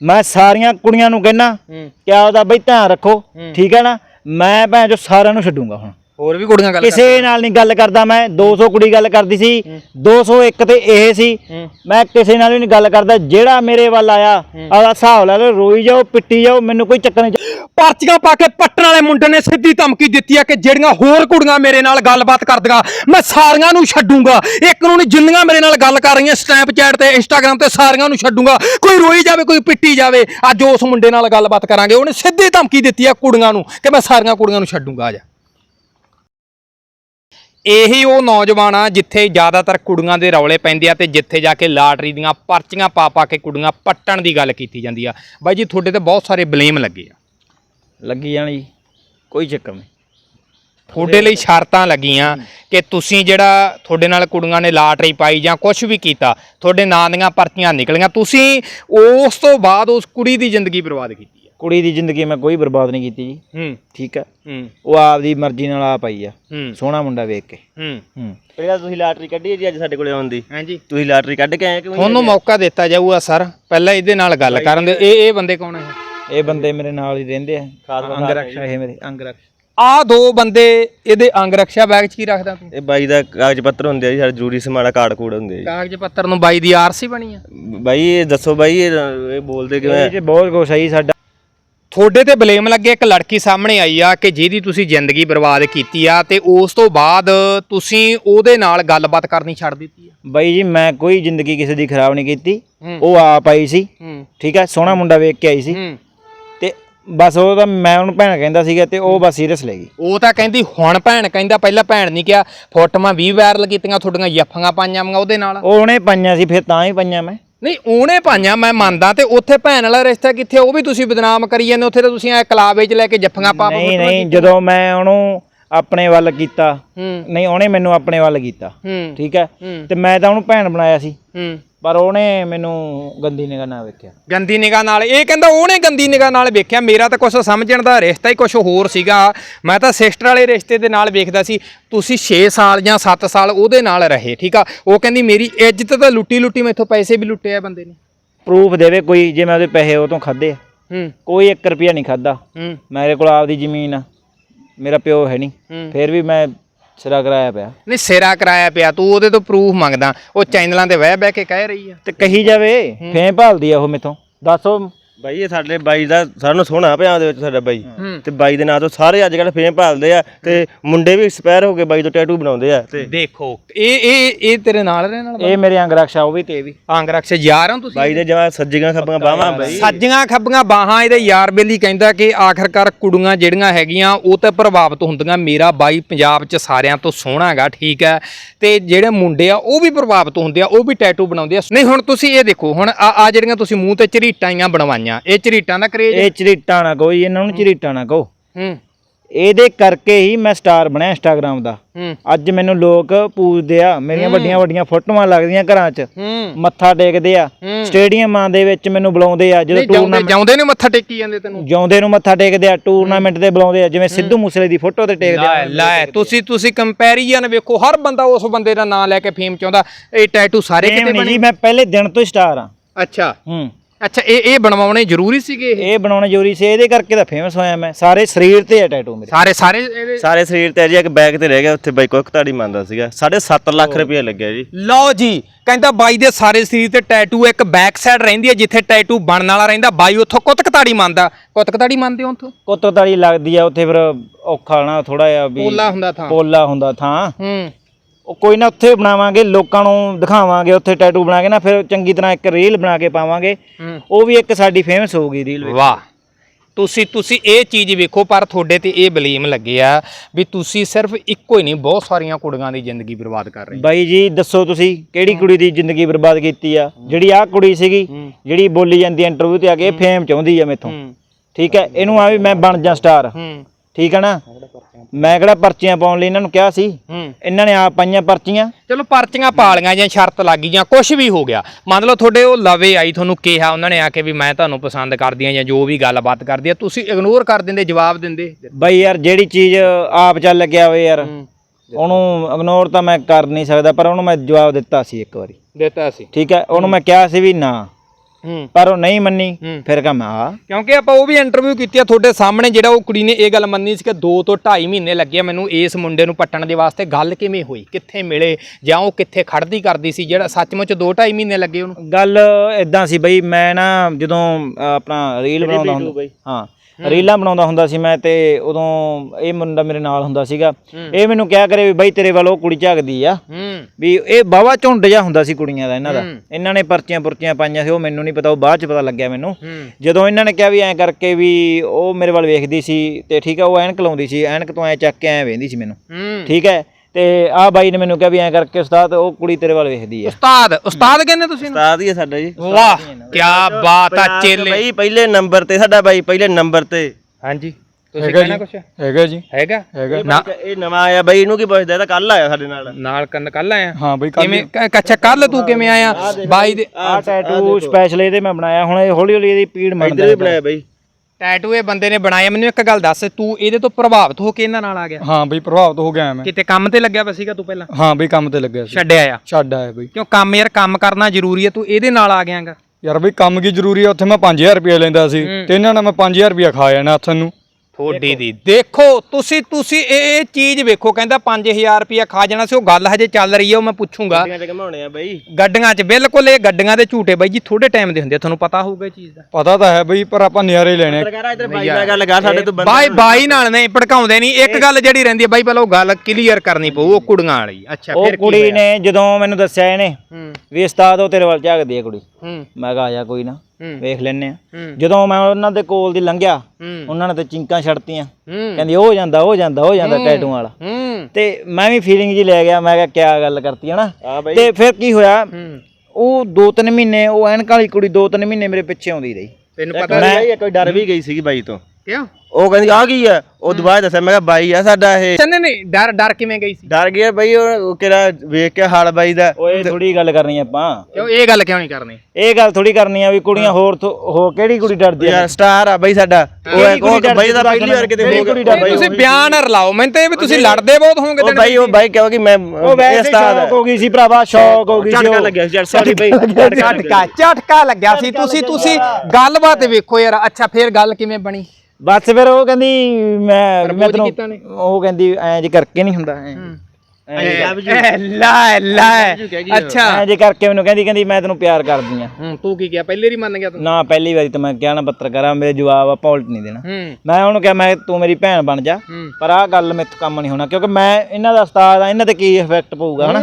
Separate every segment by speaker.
Speaker 1: ਮੈਂ ਸਾਰੀਆਂ ਕੁੜੀਆਂ ਨੂੰ ਕਹਿਣਾ ਕਿ ਆਪਦਾ ਬਈ ਧਿਆਨ ਰੱਖੋ। ਠੀਕ ਹੈ ਨਾ? ਮੈਂ ਭੈਣ ਜੋ ਸਾਰਿਆਂ ਨੂੰ ਛੱਡੂੰਗਾ ਹੁਣ।
Speaker 2: ਹੋਰ ਵੀ ਕੁੜੀਆਂ ਗੱਲ
Speaker 1: ਕਿਸੇ ਨਾਲ ਨਹੀਂ ਗੱਲ ਕਰਦਾ ਮੈਂ 200 ਕੁੜੀ ਗੱਲ ਕਰਦੀ ਸੀ 201 ਤੇ ਇਹ ਸੀ ਮੈਂ ਕਿਸੇ ਨਾਲ ਵੀ ਨਹੀਂ ਗੱਲ ਕਰਦਾ ਜਿਹੜਾ ਮੇਰੇ ਵੱਲ ਆਇਆ ਆਪਦਾ ਹਿਸਾਬ ਲਾ ਲਓ ਰੋਈ ਜਾਓ ਪਿੱਟੀ ਜਾਓ ਮੈਨੂੰ ਕੋਈ ਚੱਕਰ ਨਹੀਂ
Speaker 2: ਪਰਚੀਆਂ ਪਾ ਕੇ ਪੱਟਣ ਵਾਲੇ ਮੁੰਡੇ ਨੇ ਸਿੱਧੀ ਧਮਕੀ ਦਿੱਤੀ ਆ ਕਿ ਜਿਹੜੀਆਂ ਹੋਰ ਕੁੜੀਆਂ ਮੇਰੇ ਨਾਲ ਗੱਲਬਾਤ ਕਰਦੀਆਂ ਮੈਂ ਸਾਰੀਆਂ ਨੂੰ ਛੱਡੂੰਗਾ। ਇੱਕ ਨੂੰ ਨਹੀਂ ਜਿੰਨੀਆਂ ਮੇਰੇ ਨਾਲ ਗੱਲ ਕਰ ਰਹੀਆਂ ਸਨੈਪਚੈਟ ਤੇ ਇੰਸਟਾਗ੍ਰam ਤੇ ਸਾਰੀਆਂ ਨੂੰ ਛੱਡੂੰਗਾ। ਕੋਈ ਰੋਈ ਜਾਵੇ ਕੋਈ ਪਿੱਟੀ ਜਾਵੇ ਅੱਜ ਉਸ ਮੁੰਡੇ ਨਾਲ ਗੱਲਬਾਤ ਕਰਾਂਗੇ। ਉਹਨੇ ਸਿੱਧੀ ਧਮਕੀ ਦਿੱਤੀ ਆ ਕੁੜੀਆਂ ਨੂੰ ਕਿ ਮੈਂ ਸਾਰੀਆਂ ਕੁੜੀਆਂ ਨੂੰ ਛੱਡੂੰਗਾ ਆ ਜਾ। ਇਹੀ ਉਹ ਨੌਜਵਾਨ ਆ ਜਿੱਥੇ ਜ਼ਿਆਦਾਤਰ ਕੁੜੀਆਂ ਦੇ ਰੌਲੇ ਪੈਂਦੇ ਆ ਤੇ ਜਿੱਥੇ ਜਾ ਕੇ ਲਾਟਰੀ ਦੀਆਂ ਪਰਚੀਆਂ ਪਾ ਪਾ ਕੇ ਕੁੜੀਆਂ ਪੱਟਣ ਦੀ ਗੱਲ ਕੀਤੀ ਜਾਂਦੀ ਆ। ਬਾਈ ਜੀ ਤੁਹਾਡੇ ਤੇ ਬਹੁਤ ਸਾਰੇ ਬਲੇਮ ਲੱਗੇ ਆ।
Speaker 1: ਲੱਗੀ ਜਾਣੀ ਜੀ ਕੋਈ ਚੱਕਰ ਨਹੀਂ।
Speaker 2: ਤੁਹਾਡੇ ਲਈ ਸ਼ਰਤਾਂ ਲੱਗੀਆਂ ਕਿ ਤੁਸੀਂ ਜਿਹੜਾ ਤੁਹਾਡੇ ਨਾਲ ਕੁੜੀਆਂ ਨੇ ਲਾਟਰੀ ਪਾਈ ਜਾਂ ਕੁਝ ਵੀ ਕੀਤਾ ਤੁਹਾਡੇ ਨਾਂ ਦੀਆਂ ਪਰਚੀਆਂ ਨਿਕਲੀਆਂ ਤੁਸੀਂ ਉਸ ਤੋਂ ਬਾਅਦ ਉਸ ਕੁੜੀ ਦੀ ਜ਼ਿੰਦਗੀ ਬਰਬਾਦ ਕੀਤੀ।
Speaker 1: ਕੁੜੀ ਦੀ ਜ਼ਿੰਦਗੀ ਮੈਂ ਕੋਈ ਬਰਬਾਦ ਨਹੀਂ ਕੀਤੀ ਜੀ।
Speaker 2: ਹੂੰ।
Speaker 1: ਠੀਕ ਹੈ
Speaker 2: ਹੂੰ।
Speaker 1: ਉਹ ਆਪਦੀ ਮਰਜ਼ੀ ਨਾਲ ਆ ਪਾਈ ਆ।
Speaker 2: ਹੂੰ।
Speaker 1: ਸੋਹਣਾ ਮੁੰਡਾ ਵੇਖ ਕੇ।
Speaker 2: ਹੂੰ।
Speaker 1: ਹੂੰ।
Speaker 3: ਪਹਿਲਾਂ ਤੁਸੀਂ ਲਾਟਰੀ ਕੱਢੀ ਹੈ ਜੀ ਅੱਜ ਸਾਡੇ ਕੋਲੇ ਆਉਂਦੀ
Speaker 2: ਹਾਂਜੀ।
Speaker 3: ਤੁਸੀਂ ਲਾਟਰੀ ਕੱਢ ਕੇ ਆਏ ਕਿ
Speaker 2: ਤੁਹਾਨੂੰ ਮੌਕਾ ਦਿੱਤਾ ਜਾਊਗਾ ਸਰ। ਪਹਿਲਾਂ ਇਹਦੇ ਨਾਲ ਗੱਲ ਕਰਨ ਦੇ। ਇਹ ਇਹ ਬੰਦੇ ਕੌਣ ਹੈ
Speaker 1: ਇਹ ਬੰਦੇ ਮੇਰੇ ਨਾਲ ਹੀ ਰਹਿੰਦੇ ਆ।
Speaker 3: ਖਾਸ
Speaker 1: ਅੰਗ ਰਕਸ਼ਾ ਇਹ ਮੇਰੇ। ਅੰਗ ਰਕਸ਼ਾ।
Speaker 2: ਆ ਦੋ ਬੰਦੇ ਇਹਦੇ ਅੰਗ ਰੱਖਿਆ ਬੈਗ 'ਚ ਕੀ ਰੱਖਦਾ ਤੂੰ?
Speaker 3: ਇਹ ਬਾਈ ਦਾ ਕਾਗਜ਼ ਪੱਤਰ ਹੁੰਦੇ ਆ ਜੀ ਸਾਡਾ ਜ਼ਰੂਰੀ ਸਮਾਣਾ ਕਾਰਡ ਕੂੜ ਹੁੰਦੇ ਆ ਜੀ।
Speaker 2: ਕਾਗਜ਼ ਪੱਤਰ ਨੂੰ ਬਾਈ ਦੀ ਆਰਸੀ ਬਣੀ ਆ?
Speaker 3: ਬਾਈ ਇਹ ਦੱਸੋ ਬਾਈ ਇਹ ਇਹ ਬੋਲਦੇ ਕਿਵੇਂ
Speaker 1: ਇਹ ਚ ਬਹੁਤ ਕੁਛ ਹੈ ਜੀ ਸਾਡਾ
Speaker 2: ਤੁਹਾਡੇ ਤੇ ਬਲੇਮ ਲੱਗੇ ਇੱਕ ਲੜਕੀ ਸਾਹਮਣੇ ਆਈ ਆ ਕਿ ਜਿਹਦੀ ਤੁਸੀਂ ਜ਼ਿੰਦਗੀ ਬਰਬਾਦ ਕੀਤੀ ਆ ਤੇ ਉਸ ਤੋਂ ਬਾਅਦ ਤੁਸੀਂ ਉਹਦੇ ਨਾਲ ਗੱਲਬਾਤ ਕਰਨੀ ਛੱਡ ਦਿੱਤੀ ਆ।
Speaker 1: ਬਾਈ ਜੀ ਮੈਂ ਕੋਈ ਜ਼ਿੰਦਗੀ ਕਿਸੇ ਦੀ ਖਰਾਬ ਨਹੀਂ ਕੀਤੀ।
Speaker 2: ਹੂੰ।
Speaker 1: ਉਹ ਆਪ ਆਈ ਸੀ।
Speaker 2: ਹੂੰ।
Speaker 1: ਠੀਕ ਹੈ ਸੋਹਣਾ ਮੁੰਡਾ ਵੇਖ ਕੇ ਆਈ ਸੀ।
Speaker 2: ਹੂੰ।
Speaker 1: ਤੇ ਬਸ ਉਹ ਤਾਂ ਮੈਂ ਉਹਨੂੰ ਭੈਣ ਕਹਿੰਦਾ ਸੀਗਾ ਤੇ ਉਹ ਬਸ ਸੀਰੀਅਸ ਲੈ ਗਈ।
Speaker 2: ਉਹ ਤਾਂ ਕਹਿੰਦੀ ਹੁਣ ਭੈਣ ਕਹਿੰਦਾ ਪਹਿਲਾਂ ਭੈਣ ਨਹੀਂ ਕਿਹਾ। ਫੋਟੋਆਂ 20 ਵਾਇਰਲ ਕੀਤੀਆਂ ਤੁਹਾਡੀਆਂ ਯੱਫਾਂ ਪਾਈਆਂ ਵਾਂ ਉਹਦੇ ਨਾਲ।
Speaker 1: ਉਹ ਉਹਨੇ ਪਾਈਆਂ ਸੀ ਫਿਰ ਤਾਂ ਹੀ ਪਾਈਆਂ ਮੈਂ।
Speaker 2: ਨਹੀਂ ਉਹਨੇ ਪਾਈਆਂ ਮੈਂ ਮੰਨਦਾ ਤੇ ਉੱਥੇ ਭੈਣ ਵਾਲਾ ਰਿਸ਼ਤਾ ਕਿੱਥੇ ਉਹ ਵੀ ਤੁਸੀਂ ਬਦਨਾਮ ਕਰੀ ਜਾਂਦੇ ਉੱਥੇ ਤਾਂ ਤੁਸੀਂ ਐ ਕਲਾਵੇ 'ਚ ਲੈ ਕੇ ਜੱਫੀਆਂ ਪਾ ਪਾ
Speaker 1: ਨਹੀਂ ਨਹੀਂ ਜਦੋਂ ਮੈਂ ਉਹਨੂੰ ਆਪਣੇ ਵੱਲ ਕੀਤਾ ਨਹੀਂ ਉਹਨੇ ਮੈਨੂੰ ਆਪਣੇ ਵੱਲ ਕੀਤਾ ਠੀਕ ਹੈ? ਤੇ ਮੈਂ ਤਾਂ ਉਹਨੂੰ ਭੈਣ ਬਣਾਇਆ ਸੀ। ਪਰ ਉਹਨੇ ਮੈਨੂੰ ਗੰਦੀ ਨਿਗਾਹ ਨਾਲ ਵੇਖਿਆ।
Speaker 2: ਗੰਦੀ ਨਿਗਾਹ ਨਾਲ। ਇਹ ਕਹਿੰਦਾ ਉਹਨੇ ਗੰਦੀ ਨਿਗਾਹ ਨਾਲ ਵੇਖਿਆ। ਮੇਰਾ ਤਾਂ ਕੁਛ ਸਮਝਣ ਦਾ ਰਿਸ਼ਤਾ ਹੀ ਕੁਛ ਹੋਰ ਸੀਗਾ। ਮੈਂ ਤਾਂ ਸਿਸਟਰ ਵਾਲੇ ਰਿਸ਼ਤੇ ਦੇ ਨਾਲ ਵੇਖਦਾ ਸੀ। ਤੁਸੀਂ 6 ਸਾਲ ਜਾਂ 7 ਸਾਲ ਉਹਦੇ ਨਾਲ ਰਹੇ ਠੀਕ ਆ? ਉਹ ਕਹਿੰਦੀ ਮੇਰੀ ਇੱਜ਼ਤ ਤਾਂ ਲੁੱਟੀ ਲੁੱਟੀ ਮੈਥੋਂ ਪੈਸੇ ਵੀ ਲੁੱਟੇ ਆ ਬੰਦੇ ਨੇ।
Speaker 1: ਪ੍ਰੂਫ ਦੇਵੇ ਕੋਈ ਜੇ ਮੈਂ ਉਹਦੇ ਪੈਸੇ ਉਹ ਤੋਂ ਖਾਦੇ
Speaker 2: ਹੂੰ।
Speaker 1: ਕੋਈ 1 ਰੁਪਿਆ ਨਹੀਂ ਖਾਦਾ
Speaker 2: ਹੂੰ।
Speaker 1: ਮੇਰੇ ਕੋਲ ਆਪਦੀ ਜ਼ਮੀਨ ਆ। ਮੇਰਾ ਪਿਓ ਹੈ ਨਹੀਂ। ਫਿਰ ਵੀ ਮੈਂ ਸਿਰਾ ਕਰਾਇਆ ਪਿਆ।
Speaker 2: ਨਹੀਂ ਸਿਰਾ ਕਰਾਇਆ ਪਿਆ ਤੂੰ ਉਹਦੇ ਤੋਂ ਪ੍ਰੂਫ ਮੰਗਦਾ। ਉਹ ਚੈਨਲਾਂ ਤੇ ਬਹਿ ਬਹਿ ਕੇ ਕਹਿ ਰਹੀ ਆ।
Speaker 1: ਤੇ ਕਹੀ ਜਾਵੇ ਫੇਮ ਭਾਲਦੀ ਆ ਉਹ ਮੇਥੋਂ। ਦੱਸੋ
Speaker 3: ਬਾਈ ਇਹ ਸਾਡੇ ਬਾਈ ਦਾ ਸਾਰਿਆਂ ਨੂੰ ਸੋਹਣਾ ਪਿਆ ਉਹਦੇ ਵਿੱਚ ਸਾਡਾ ਬਾਈ। ਤੇ ਬਾਈ ਦੇ ਨਾਂ ਤੋਂ ਸਾਰੇ ਅੱਜ ਕੱਲ੍ਹ ਫੇਮ ਭਾਲਦੇ ਆ ਤੇ ਮੁੰਡੇ ਵੀ ਐਕਸਪਾਇਰ ਹੋ ਕੇ ਬਾਈ ਤੋਂ ਟੈਟੂ ਬਣਾਉਂਦੇ ਆ ਤੇ
Speaker 2: ਦੇਖੋ ਇਹ ਇਹ ਇਹ ਤੇਰੇ ਨਾਲ ਰਹਿਣ ਵਾਲਾ
Speaker 1: ਇਹ ਮੇਰੇ ਅੰਗ ਰਕਸ਼ਾ ਉਹ ਵੀ ਤੇ ਵੀ।
Speaker 2: ਆਂਗ ਰਕਸ਼ ਯਾਰ ਹੋ ਤੁਸੀਂ?
Speaker 3: ਬਾਈ ਦੇ ਜਮਾ ਸੱਜੀਆਂ ਖੱਬੀਆਂ ਬਾਹਾਂ ਬਾਈ।
Speaker 2: ਸੱਜੀਆਂ ਖੱਬੀਆਂ ਬਾਹਾਂ ਇਹਦੇ ਯਾਰ ਬੇਲੀ ਕਹਿੰਦਾ ਕਿ ਆਖਰਕਾਰ ਕੁੜੀਆਂ ਜਿਹੜੀਆਂ ਹੈਗੀਆਂ ਉਹ ਤੇ ਪ੍ਰਭਾਵਿਤ ਹੁੰਦੀਆਂ। ਮੇਰਾ ਬਾਈ ਪੰਜਾਬ 'ਚ ਸਾਰਿਆਂ ਤੋਂ ਸੋਹਣਾ ਹੈਗਾ ਠੀਕ ਹੈ। ਤੇ ਜਿਹੜੇ ਮੁੰਡੇ ਆ ਉਹ ਵੀ ਪ੍ਰਭਾਵਿਤ ਹੁੰਦੇ ਆ ਉਹ ਵੀ ਟੈਟੂ ਬਣਾਉਂਦੇ ਆ। ਨਹੀਂ ਹੁਣ ਤੁਸੀਂ ਇਹ ਦੇਖੋ ਹੁਣ ਆ ਜਿਹੜੀਆਂ ਤੁਸੀਂ ਮੂੰਹ ਤੇ ਝਰੀਟਾਂ ਆਈਆਂ ਇਹ ਝਰੀਟਾਂ ਦਾ ਕਰੇਜ
Speaker 1: ਇਹ ਝਰੀਟਾ ਨਾ ਕੋਈ ਇਹਨਾਂ ਨੂੰ ਝਰੀਟਾ ਨਾ ਕਹੋ।
Speaker 2: ਹੂੰ।
Speaker 1: ਇਹਦੇ ਕਰਕੇ ਹੀ ਮੈਂ ਸਟਾਰ ਬਣਿਆ ਇੰਸਟਾਗ੍ਰam ਦਾ।
Speaker 2: ਹੂੰ।
Speaker 1: ਅੱਜ ਮੈਨੂੰ ਲੋਕ ਪੂਜਦੇ ਆ ਮੇਰੀਆਂ ਵੱਡੀਆਂ ਵੱਡੀਆਂ ਫੋਟੋਆਂ ਲੱਗਦੀਆਂ ਘਰਾਂ 'ਚ।
Speaker 2: ਹੂੰ।
Speaker 1: ਮੱਥਾ ਟੇਕਦੇ ਆ। ਸਟੇਡੀਅਮਾਂ ਦੇ ਵਿੱਚ ਮੈਨੂੰ ਬੁਲਾਉਂਦੇ ਆ ਜਦੋਂ ਟੂਰਨਾਮੈਂਟ
Speaker 2: ਜਾਉਂਦੇ ਨੇ ਮੱਥਾ ਟੇਕੀ ਜਾਂਦੇ ਤੈਨੂੰ?
Speaker 1: ਜਿਉਂਦੇ ਨੂੰ ਮੱਥਾ ਟੇਕਦੇ ਆ ਟੂਰਨਾਮੈਂਟ ਤੇ ਬੁਲਾਉਂਦੇ ਆ ਜਿਵੇਂ ਸਿੱਧੂ ਮੂਸੇਵਾਲੇ ਦੀ ਫੋਟੋ ਤੇ ਟੇਕਦੇ ਆ
Speaker 2: ਲੈ ਤੁਸੀਂ ਤੁਸੀਂ ਕੰਪੈਰੀਜ਼ਨ ਵੇਖੋ ਹਰ ਬੰਦਾ ਉਸ ਬੰਦੇ ਦਾ ਨਾਂ ਲੈ ਕੇ ਫੇਮ ਚਾਹੁੰਦਾ। ਇਹ ਟੈਟੂ ਸਾਰੇ ਕਿਤੇ ਬਣੇ
Speaker 1: ਜੀ ਮੈਂ ਪਹਿਲੇ ਦਿਨ ਤੋਂ ਹੀ ਸਟਾਰ ਆ
Speaker 2: ਅੱਛਾ।
Speaker 1: ਹੂੰ।
Speaker 2: ਅੱਛਾ ਇਹ ਇਹ ਬਣਵਾਉਣੇ ਜ਼ਰੂਰੀ ਸੀਗੇ ਇਹ?
Speaker 1: ਇਹ ਬਣਾਉਣੇ ਜ਼ਰੂਰੀ ਸੀ ਇਹਦੇ ਕਰਕੇ ਤਾਂ ਫੇਮਸ ਹੋਇਆ ਮੈਂ। ਸਾਰੇ ਸਰੀਰ ਤੇ ਆ ਟੈਟੂ ਮੇਰੇ।
Speaker 2: ਸਾਰੇ ਸਾਰੇ ਇਹਦੇ
Speaker 3: ਸਾਰੇ ਸਰੀਰ ਤੇ ਜੀ ਇੱਕ ਬੈਗ ਤੇ ਰਹਿ ਗਿਆ ਉੱਥੇ ਬਾਈ ਕੋਈ ਕਤਾੜੀ ਮੰਨਦਾ ਸੀਗਾ। 7.5 ਲੱਖ ਰੁਪਏ ਲੱਗਿਆ ਜੀ।
Speaker 2: ਲਓ ਜੀ ਕਹਿੰਦਾ ਬਾਈ ਦੇ ਸਾਰੇ ਸਰੀਰ ਤੇ ਟੈਟੂ ਇੱਕ ਬੈਕ ਸਾਈਡ ਰਹਿੰਦੀ ਹੈ ਜਿੱਥੇ ਟੈਟੂ ਬਣਨ ਵਾਲਾ ਰਹਿੰਦਾ। ਬਾਈ ਉੱਥੋਂ ਕੁੱਤਕਤਾੜੀ ਮੰਨਦਾ। ਕੁੱਤਕਤਾੜੀ ਮੰਨਦੇ ਹੋ ਉੱਥੋਂ?
Speaker 1: ਕੁੱਤਤਾੜੀ ਲੱਗਦੀ ਆ ਉੱਥੇ ਫਿਰ ਔਖਾ ਨਾ ਥੋੜਾ ਜਿਹਾ ਵੀ
Speaker 2: ਪੋਲਾ ਹੁੰਦਾ ਥਾਂ।
Speaker 1: ਪੋਲਾ ਹੁੰਦਾ ਥਾਂ।
Speaker 2: ਹੂੰ।
Speaker 1: ਉਹ ਕੋਈ ਨਾ ਉੱਥੇ ਬਣਾਵਾਂਗੇ ਲੋਕਾਂ ਨੂੰ ਦਿਖਾਵਾਂਗੇ ਉੱਥੇ ਟੈਟੂ ਬਣਾ ਕੇ ਨਾ ਫਿਰ ਚੰਗੀ ਤਰ੍ਹਾਂ ਇੱਕ ਰੀਲ ਬਣਾ ਕੇ ਪਾਵਾਂਗੇ।
Speaker 2: ਹੂੰ।
Speaker 1: ਉਹ ਵੀ ਇੱਕ ਸਾਡੀ ਫੇਮਸ ਹੋਊਗੀ ਰੀਲ ਵਿੱਚ।
Speaker 2: ਵਾਹ। ਤੁਸੀਂ ਤੁਸੀਂ ਇਹ ਚੀਜ਼ ਵੇਖੋ ਪਰ ਤੁਹਾਡੇ ਤੇ ਇਹ ਬਲੀਮ ਲੱਗੇ ਆ ਵੀ ਤੁਸੀਂ ਸਿਰਫ ਇੱਕੋ ਹੀ ਨਹੀਂ ਬਹੁਤ ਸਾਰੀਆਂ ਕੁੜੀਆਂ ਦੀ ਜ਼ਿੰਦਗੀ ਬਰਬਾਦ ਕਰ ਰਹੇ
Speaker 1: ਬਾਈ ਜੀ ਦੱਸੋ ਤੁਸੀਂ ਕਿਹੜੀ ਕੁੜੀ ਦੀ ਜ਼ਿੰਦਗੀ ਬਰਬਾਦ ਕੀਤੀ ਆ? ਜਿਹੜੀ ਆਹ ਕੁੜੀ ਸੀਗੀ। ਜਿਹੜੀ ਬੋਲੀ ਜਾਂਦੀ ਇੰਟਰਵਿਊ ਤੇ ਆ ਕੇ ਫੇਮ ਚਾਹੁੰਦੀ ਆ ਮੇਥੋਂ। ਠੀਕ ਹੈ ਇਹਨੂੰ ਆ ਵੀ ਮੈਂ ਬਣ ਜਾ ਸਟਾਰ
Speaker 2: ਹੂੰ।
Speaker 1: ਠੀਕ ਹੈ ਨਾ? ਮੈਂ ਕਿਹੜਾ ਪਰਚੀਆਂ ਪਾਉਣ ਲਈ ਇਹਨਾਂ ਨੂੰ ਕਿਹਾ ਸੀ?
Speaker 2: ਹੂੰ।
Speaker 1: ਇਹਨਾਂ ਨੇ ਆਪ ਪਾਈਆਂ ਪਰਚੀਆਂ?
Speaker 2: ਚਲੋ ਪਰਚੀਆਂ ਪਾਲੀਆਂ ਜਾਂ ਸ਼ਰਤ ਲੱਗੀ ਜਾਂ ਕੁਝ ਵੀ ਹੋ ਗਿਆ। ਮੰਨ ਲਓ ਤੁਹਾਡੇ ਉਹ ਲਵੇ ਆਈ ਤੁਹਾਨੂੰ ਕਿਹਾ ਉਹਨਾਂ ਨੇ ਆ ਕੇ ਵੀ ਮੈਂ ਤੁਹਾਨੂੰ ਪਸੰਦ ਕਰਦੀ ਆ ਜਾਂ ਜੋ ਵੀ ਗੱਲਬਾਤ ਕਰਦੀ ਆ ਤੁਸੀਂ ਇਗਨੋਰ ਕਰ ਦਿੰਦੇ ਜਵਾਬ ਦਿੰਦੇ।
Speaker 1: ਬਾਈ ਯਾਰ ਜਿਹੜੀ ਚੀਜ਼ ਆਪ ਚੱਲ ਗਿਆ ਹੋਵੇ ਯਾਰ ਉਹਨੂੰ ਇਗਨੋਰ ਤਾਂ ਮੈਂ ਕਰ ਨਹੀਂ ਸਕਦਾ ਪਰ ਉਹਨੂੰ ਮੈਂ ਜਵਾਬ ਦਿੱਤਾ ਸੀ ਇੱਕ ਵਾਰੀ।
Speaker 2: ਦਿੱਤਾ ਸੀ।
Speaker 1: ਠੀਕ ਹੈ ਉਹਨੂੰ ਮੈਂ ਕਿਹਾ ਸੀ ਵੀ ਨਾ।
Speaker 2: ਹੂੰ।
Speaker 1: ਪਰ ਉਹ ਨਹੀਂ ਮੰਨੀ। ਫਿਰ ਕਹ ਮੈਂ
Speaker 2: ਕਿਉਂਕਿ ਆਪਾਂ ਉਹ ਵੀ ਇੰਟਰਵਿਊ ਕੀਤੀ ਆ ਤੁਹਾਡੇ ਸਾਹਮਣੇ ਜਿਹੜਾ ਉਹ ਕੁੜੀ ਨੇ ਇਹ ਗੱਲ ਮੰਨੀ ਸੀ ਕਿ 2 ਤੋਂ 2.5 ਮਹੀਨੇ ਲੱਗੇ ਮੈਨੂੰ ਇਸ ਮੁੰਡੇ ਨੂੰ ਪੱਟਣ ਦੇ ਵਾਸਤੇ। ਗੱਲ ਕਿਵੇਂ ਹੋਈ? ਕਿੱਥੇ ਮਿਲੇ? ਜਾਂ ਉਹ ਕਿੱਥੇ ਖੜਦੀ ਕਰਦੀ ਸੀ? ਜਿਹੜਾ ਸੱਚਮੁੱਚ 2 2.5 ਮਹੀਨੇ ਲੱਗੇ ਉਹਨੂੰ?
Speaker 1: ਗੱਲ ਇਦਾਂ ਸੀ ਬਈ ਮੈਂ ਨਾ ਜਦੋਂ ਆਪਣਾ ਰੀਲ ਬਣਾਉਂਦਾ ਹਾਂ। ਰੀਲਾਂ ਬਣਾਉਂਦਾ ਹੁੰਦਾ ਸੀ ਮੈਂ ਤੇ ਉਦੋਂ ਇਹ ਮੁੰਡਾ ਮੇਰੇ ਨਾਲ ਹੁੰਦਾ ਸੀਗਾ। ਇਹ ਮੈਨੂੰ ਕਿਹਾ ਕਰੇ ਵੀ ਬਈ ਤੇਰੇ ਵੱਲ ਉਹ ਕੁੜੀ ਝਾਕਦੀ ਆ। ਵੀ ਇਹ ਬਾਵਾ ਝੁੰਡ ਜਾ ਹੁੰਦਾ ਸੀ ਕੁੜੀਆਂ ਦਾ ਇਹਨਾਂ ਦਾ। ਇਹਨਾਂ ਨੇ ਪਰਚੀਆਂ ਪੁਰਚੀਆਂ ਪਾਈਆਂ ਸੀ ਉਹ ਮੈਨੂੰ ਨਹੀਂ ਪਤਾ ਉਹ ਬਾਅਦ ਚ ਪਤਾ ਲੱਗਿਆ ਮੈਨੂੰ। ਜਦੋਂ ਇਹਨਾਂ ਨੇ ਕਿਹਾ ਵੀ ਐਂ ਕਰਕੇ ਵੀ ਉਹ ਮੇਰੇ ਵੱਲ ਵੇਖਦੀ ਸੀ ਤੇ ਠੀਕ ਆ ਉਹ ਐਨਕ ਲਾਉਂਦੀ ਸੀ ਐਨਕ ਤੋਂ ਐਂ ਚੱਕ ਕੇ ਐਂ ਵੇਂਦੀ ਸੀ ਮੈਨੂੰ। ਠੀਕ ਹੈ? ਤੇ ਆਹ ਬਾਈ ਨੇ ਮੈਨੂੰ ਕਿਹਾ ਵੀ ਐਂ ਕਰਕੇ ਉਸਤਾਦ ਉਹ ਕੁੜੀ ਤੇਰੇ ਵੱਲ ਵੇਖਦੀ ਆ।
Speaker 2: ਉਸਤਾਦ ਉਸਤਾਦ ਕਹਿੰਦੇ ਤੁਸੀਂ ਇਹਨੂੰ?
Speaker 3: ਉਸਤਾਦ ਹੀ ਆ ਸਾਡਾ ਜੀ।
Speaker 2: ਵਾਹ ਕੀ ਬਾਤ ਆ ਚੇਲੇ।
Speaker 3: ਬਈ ਪਹਿਲੇ ਨੰਬਰ ਤੇ ਸਾਡਾ ਬਾਈ ਪਹਿਲੇ ਨੰਬਰ ਤੇ।
Speaker 2: ਹਾਂਜੀ। ਤੁਸੀਂ ਕਹਿਣਾ ਕੁਛ?
Speaker 4: ਹੈਗਾ ਜੀ।
Speaker 2: ਹੈਗਾ?
Speaker 4: ਹੈਗਾ।
Speaker 2: ਨਾ
Speaker 3: ਇਹ ਨਵਾਂ ਆਇਆ ਬਾਈ ਇਹਨੂੰ ਕੀ ਪੁੱਛਦਾ? ਇਹ ਤਾਂ ਕੱਲ ਆਇਆ ਸਾਡੇ ਨਾਲ।
Speaker 2: ਨਾਲ ਕੰਨ ਕੱਲ ਆਇਆ?
Speaker 4: ਹਾਂ ਬਈ
Speaker 2: ਕਿਵੇਂ ਕ- ਅੱਛਾ ਕੱਲ ਤੂੰ ਕਿਵੇਂ ਆਇਆ? ਬਾਈ ਦੇ
Speaker 1: ਆਹ ਟੈਟੂ ਸਪੈਸ਼ਲ ਇਹਦੇ ਮੈਂ ਬਣਾਇਆ ਹੁਣ ਇਹ ਹੌਲੀ ਹੌਲੀ ਇਹਦੀ ਪੀੜ
Speaker 3: ਇੱਧਰ
Speaker 1: ਮੰਨਦਾ
Speaker 3: ਵੀ ਬਣਾਇਆ ਬਾਈ।
Speaker 2: ਟੈਟੂ ਇਹ ਬੰਦੇ ਨੇ ਬਣਾਇਆ ਮੈਨੂੰ ਇੱਕ ਗੱਲ ਦੱਸ ਤੂੰ ਇਹਦੇ ਤੋਂ ਪ੍ਰਭਾਵਿਤ ਹੋ ਕੇ ਇਹਨਾਂ ਨਾਲ ਆ ਗਿਆ?
Speaker 4: ਹਾਂ ਬਈ ਪ੍ਰਭਾਵਿਤ ਹੋ ਗਿਆ ਮੈਂ।
Speaker 2: ਕਿਤੇ ਕੰਮ ਤੇ ਲੱਗਿਆ ਵਾ ਸੀਗਾ ਤੂੰ ਪਹਿਲਾਂ?
Speaker 4: ਹਾਂ ਬਈ ਕੰਮ ਤੇ ਲੱਗਿਆ ਸੀ।
Speaker 2: ਛੱਡਿਆ ਆ?
Speaker 4: ਛੱਡ ਆਇਆ ਬਈ।
Speaker 2: ਕਿਉਂ ਕੰਮ ਯਾਰ ਕੰਮ ਕਰਨਾ ਜ਼ਰੂਰੀ ਹੈ ਤੂੰ ਇਹਦੇ ਨਾਲ ਆ ਗਿਆਗਾ।
Speaker 4: ਯਾਰ ਬਈ ਕੰਮ ਕੀ ਜ਼ਰੂਰੀ ਆ? ਉੱਥੇ ਮੈਂ 5000 ਰੁਪਏ ਲੈਂਦਾ ਸੀ ਤੇ ਇਹਨਾਂ ਨਾਲ ਮੈਂ 5000 ਰੁਪਏ ਖਾ ਜਾਣਾ ਹੱਥ ਨੂੰ।
Speaker 2: ਥੋੜੀ ਦੀ। ਦੇਖੋ ਤੁਸੀਂ ਤੁਸੀਂ ਇਹ ਇਹ ਚੀਜ਼ ਵੇਖੋ ਕਹਿੰਦਾ 5000 ਰੁਪਇਆ ਖਾ ਜਾਣਾ ਸੀ ਉਹ ਗੱਲ ਹਜੇ ਚੱਲ ਰਹੀ ਹੈ ਉਹ ਮੈਂ ਪੁੱਛੂੰਗਾ।
Speaker 3: ਗੱਡੀਆਂ ਚ ਘਮਾਉਣੇ ਆ ਬਾਈ।
Speaker 2: ਗੱਡੀਆਂ 'ਚ ਬਿਲਕੁਲ ਇਹ ਗੱਡੀਆਂ ਦੇ ਝੂਟੇ ਬਾਈ ਜੀ ਥੋੜੇ ਟਾਈਮ ਦੇ ਹੁੰਦੇ ਆ, ਤੁਹਾਨੂੰ ਪਤਾ ਹੋਊਗਾ ਇਹ ਚੀਜ਼ ਦਾ।
Speaker 4: ਪਤਾ ਤਾਂ ਹੈ ਬਈ ਪਰ ਆਪਾਂ ਨਿਆਰੇ ਲੈਣੇ ਆ।
Speaker 3: ਸਰਕਾਰਾ ਇੱਧਰ ਬਾਈ ਨਾਲ ਗੱਲ ਕਰ ਸਾਡੇ ਤੋਂ ਬੰਦਾ
Speaker 2: ਬਾਈ ਬਾਈ ਨਾਲ ਨਹੀਂ ਭੜਕਾਉਂਦੇ ਨਹੀਂ। ਇੱਕ ਗੱਲ ਜਿਹੜੀ ਰਹਿੰਦੀ ਹੈ ਬਾਈ ਪਹਿਲਾਂ ਉਹ ਗੱਲ ਕਲੀਅਰ ਕਰਨੀ ਪਊ ਉਹ ਕੁੜੀਆਂ ਵਾਲੀ। ਅੱਛਾ
Speaker 1: ਉਹ
Speaker 2: ਫਿਰ ਕੀ
Speaker 1: ਕੁੜੀ
Speaker 2: ਹੋਇਆ?
Speaker 1: ਨੇ ਜਦੋਂ ਮੈਨੂੰ ਦੱਸਿਆ ਇਹਨੇ
Speaker 2: ਹੂੰ।
Speaker 1: ਵੀ ਉਸਤਾਦ ਉਹ ਤੇਰੇ ਵੱਲ ਝਾਕਦੀ ਆ ਕੁੜੀ।
Speaker 2: ਹੂੰ।
Speaker 1: ਮੈਂ ਕਿਹਾ ਆ ਜਾ ਕੋਈ ਨਾ।
Speaker 2: ਹੂੰ।
Speaker 1: ਵੇਖ ਲੈਨੇ ਆ। ਜਦੋਂ ਮੈਂ ਉਹਨਾਂ ਦੇ ਕੋਲ ਦੀ ਲੰਘਿਆ ਉਹਨਾਂ ਨੇ ਤੇ ਚਿੰਕਾਂ ਛੱਡਤੀਆਂ। ਕਹਿੰਦੀ ਉਹ ਜਾਂਦਾ ਉਹ ਜਾਂਦਾ ਉਹ ਜਾਂਦਾ ਟੈਟੂ ਵਾਲਾ। ਤੇ ਮੈਂ ਵੀ ਫੀਲਿੰਗ ਜੀ ਲੈ ਗਿਆ ਮੈਂ ਕਿਹਾ ਕਿਆ ਗੱਲ ਕਰਤੀ ਹਨਾ? ਤੇ ਫਿਰ ਕੀ ਹੋਇਆ ਉਹ ਦੋ ਤਿੰਨ ਮਹੀਨੇ ਉਹ ਐਨਕ ਵਾਲੀ ਕੁੜੀ ਦੋ ਤਿੰਨ ਮਹੀਨੇ ਮੇਰੇ ਪਿੱਛੇ ਆਉਂਦੀ ਰਹੀ।
Speaker 2: ਤੈਨੂੰ ਪਤਾ
Speaker 3: ਇੱਕ ਵਾਰੀ ਡਰ ਵੀ ਗਈ ਸੀਗੀ ਬਾਈ ਤੋਂ।
Speaker 2: ਕਿਉਂ?
Speaker 3: ਉਹ ਕਹਿੰਦੀ ਆ ਕੀ ਆ ਉਹ ਦੁਬਾਰਾ ਦੱਸਿਆ ਮੈਂ ਕਿਹਾ ਬਾਈ ਆ ਸਾਡਾ ਇਹ।
Speaker 2: ਚੰਨੇ ਨਹੀਂ ਡਰ ਡਰ ਕਿਵੇਂ ਗਈ ਸੀ?
Speaker 3: ਡਰ ਗਿਆ ਬਾਈ ਉਹ ਕਿਹੜਾ ਵੇਖ ਕੇ ਹਾਲ ਬਾਈ ਦਾ।
Speaker 1: ਓਏ ਥੋੜੀ ਗੱਲ ਕਰਨੀ ਆਪਾਂ।
Speaker 2: ਕਿਉਂ ਇਹ ਗੱਲ ਕਿਉਂ ਨਹੀਂ ਕਰਨੀ?
Speaker 1: ਇਹ ਗੱਲ ਥੋੜੀ ਕਰਨੀ ਆ ਵੀ ਕੁੜੀਆਂ ਹੋਰ ਹੋਰ ਕਿਹੜੀ ਕੁੜੀ ਡਰਦੀ ਆ
Speaker 3: ਯਾਰ ਸਟਾਰ ਆ ਬਾਈ ਸਾਡਾ। ਉਹ ਉਹ ਬਾਈ ਦਾ ਪਹਿਲੀ ਵਾਰ ਕਿਤੇ ਹੋ
Speaker 1: ਕੁੜੀ
Speaker 3: ਗਿਆ?
Speaker 2: ਨਹੀਂ, ਤੁਸੀਂ ਬਿਆਨ ਰਲਾਓ ਮੈਨੂੰ ਤਾਂ ਇਹ ਵੀ ਤੁਸੀਂ ਲੜਦੇ ਬਹੁਤ ਹੋਵੋਗੇ
Speaker 3: ਉਹ ਬਾਈ ਉਹ ਬਾਈ ਕਿਹਾ ਕਿ ਮੈਂ
Speaker 1: ਉਹ ਵੈਸੇ ਸ਼ੌਕ ਹੋ। ਗਈ ਸੀ ਭਰਾਵਾ ਸ਼ੌਕ ਹੋ ਗਈ ਸੀ
Speaker 3: ਝਟਕਾ
Speaker 1: ਉਹ।
Speaker 3: ਲੱਗਿਆ ਸੀ ਯਾਰ ਸੌਰੀ ਬਾਈ।
Speaker 2: ਝਟਕਾ ਝਟਕਾ ਲੱਗਿਆ। ਸੀ। ਤੁਸੀਂ ਤੁਸੀਂ ਗੱਲਬਾਤ ਵੇਖੋ ਯਾਰ ਅੱਛਾ ਫੇਰ ਗੱਲ ਕਿਵੇਂ ਬਣੀ?
Speaker 1: ਬਸ ਫਿਰ ਉਹ ਕਹਿੰਦੀ ਮੈਂ ਮੈਂ
Speaker 2: ਕੀਤਾ
Speaker 1: ਤੈਨੂੰ ਉਹ ਕਹਿੰਦੀ ਐਂ ਜੇ ਕਰਕੇ ਨਹੀਂ ਹੁੰਦਾ ਐਂ।
Speaker 2: ਲੈ ਲੈ। ਅੱਛਾ।
Speaker 1: ਐਂ ਜੇ ਕਰਕੇ ਮੈਨੂੰ ਕਹਿੰਦੀ ਕਹਿੰਦੀ ਮੈਂ ਤੈਨੂੰ ਪਿਆਰ ਕਰਦੀ ਆ।
Speaker 2: ਹੂੰ ਤੂੰ ਕੀ ਕਿਹਾ? ਪਹਿਲੇ ਹੀ ਮੰਨ ਗਿਆ ਤੂੰ?
Speaker 1: ਨਾ ਪਹਿਲੀ ਵਾਰੀ ਤਾਂ ਮੈਂ ਕਿਹਾ ਨਾ ਬੱਤਰ ਕਰਾਂ ਮੇਰੇ ਜਵਾਬ ਆਪਾਂ ਉਲਟ ਨਹੀਂ ਦੇਣਾ।
Speaker 2: ਹੂੰ।
Speaker 1: ਮੈਂ ਉਹਨੂੰ ਕਿਹਾ ਮੈਂ ਤੂੰ ਮੇਰੀ ਭੈਣ ਬਣ ਜਾ।
Speaker 2: ਹੂੰ।
Speaker 1: ਪਰ ਆਹ ਗੱਲ ਮੇਥੋਂ ਕੰਮ ਨਹੀਂ ਹੋਣਾ ਕਿਉਂਕਿ ਮੈਂ ਇਹਨਾਂ ਦਾ ਉਸਤਾਦ ਆ ਇਹਨਾਂ ਤੇ ਕੀ ਇਫੈਕਟ ਪਊਗਾ ਹਨਾ?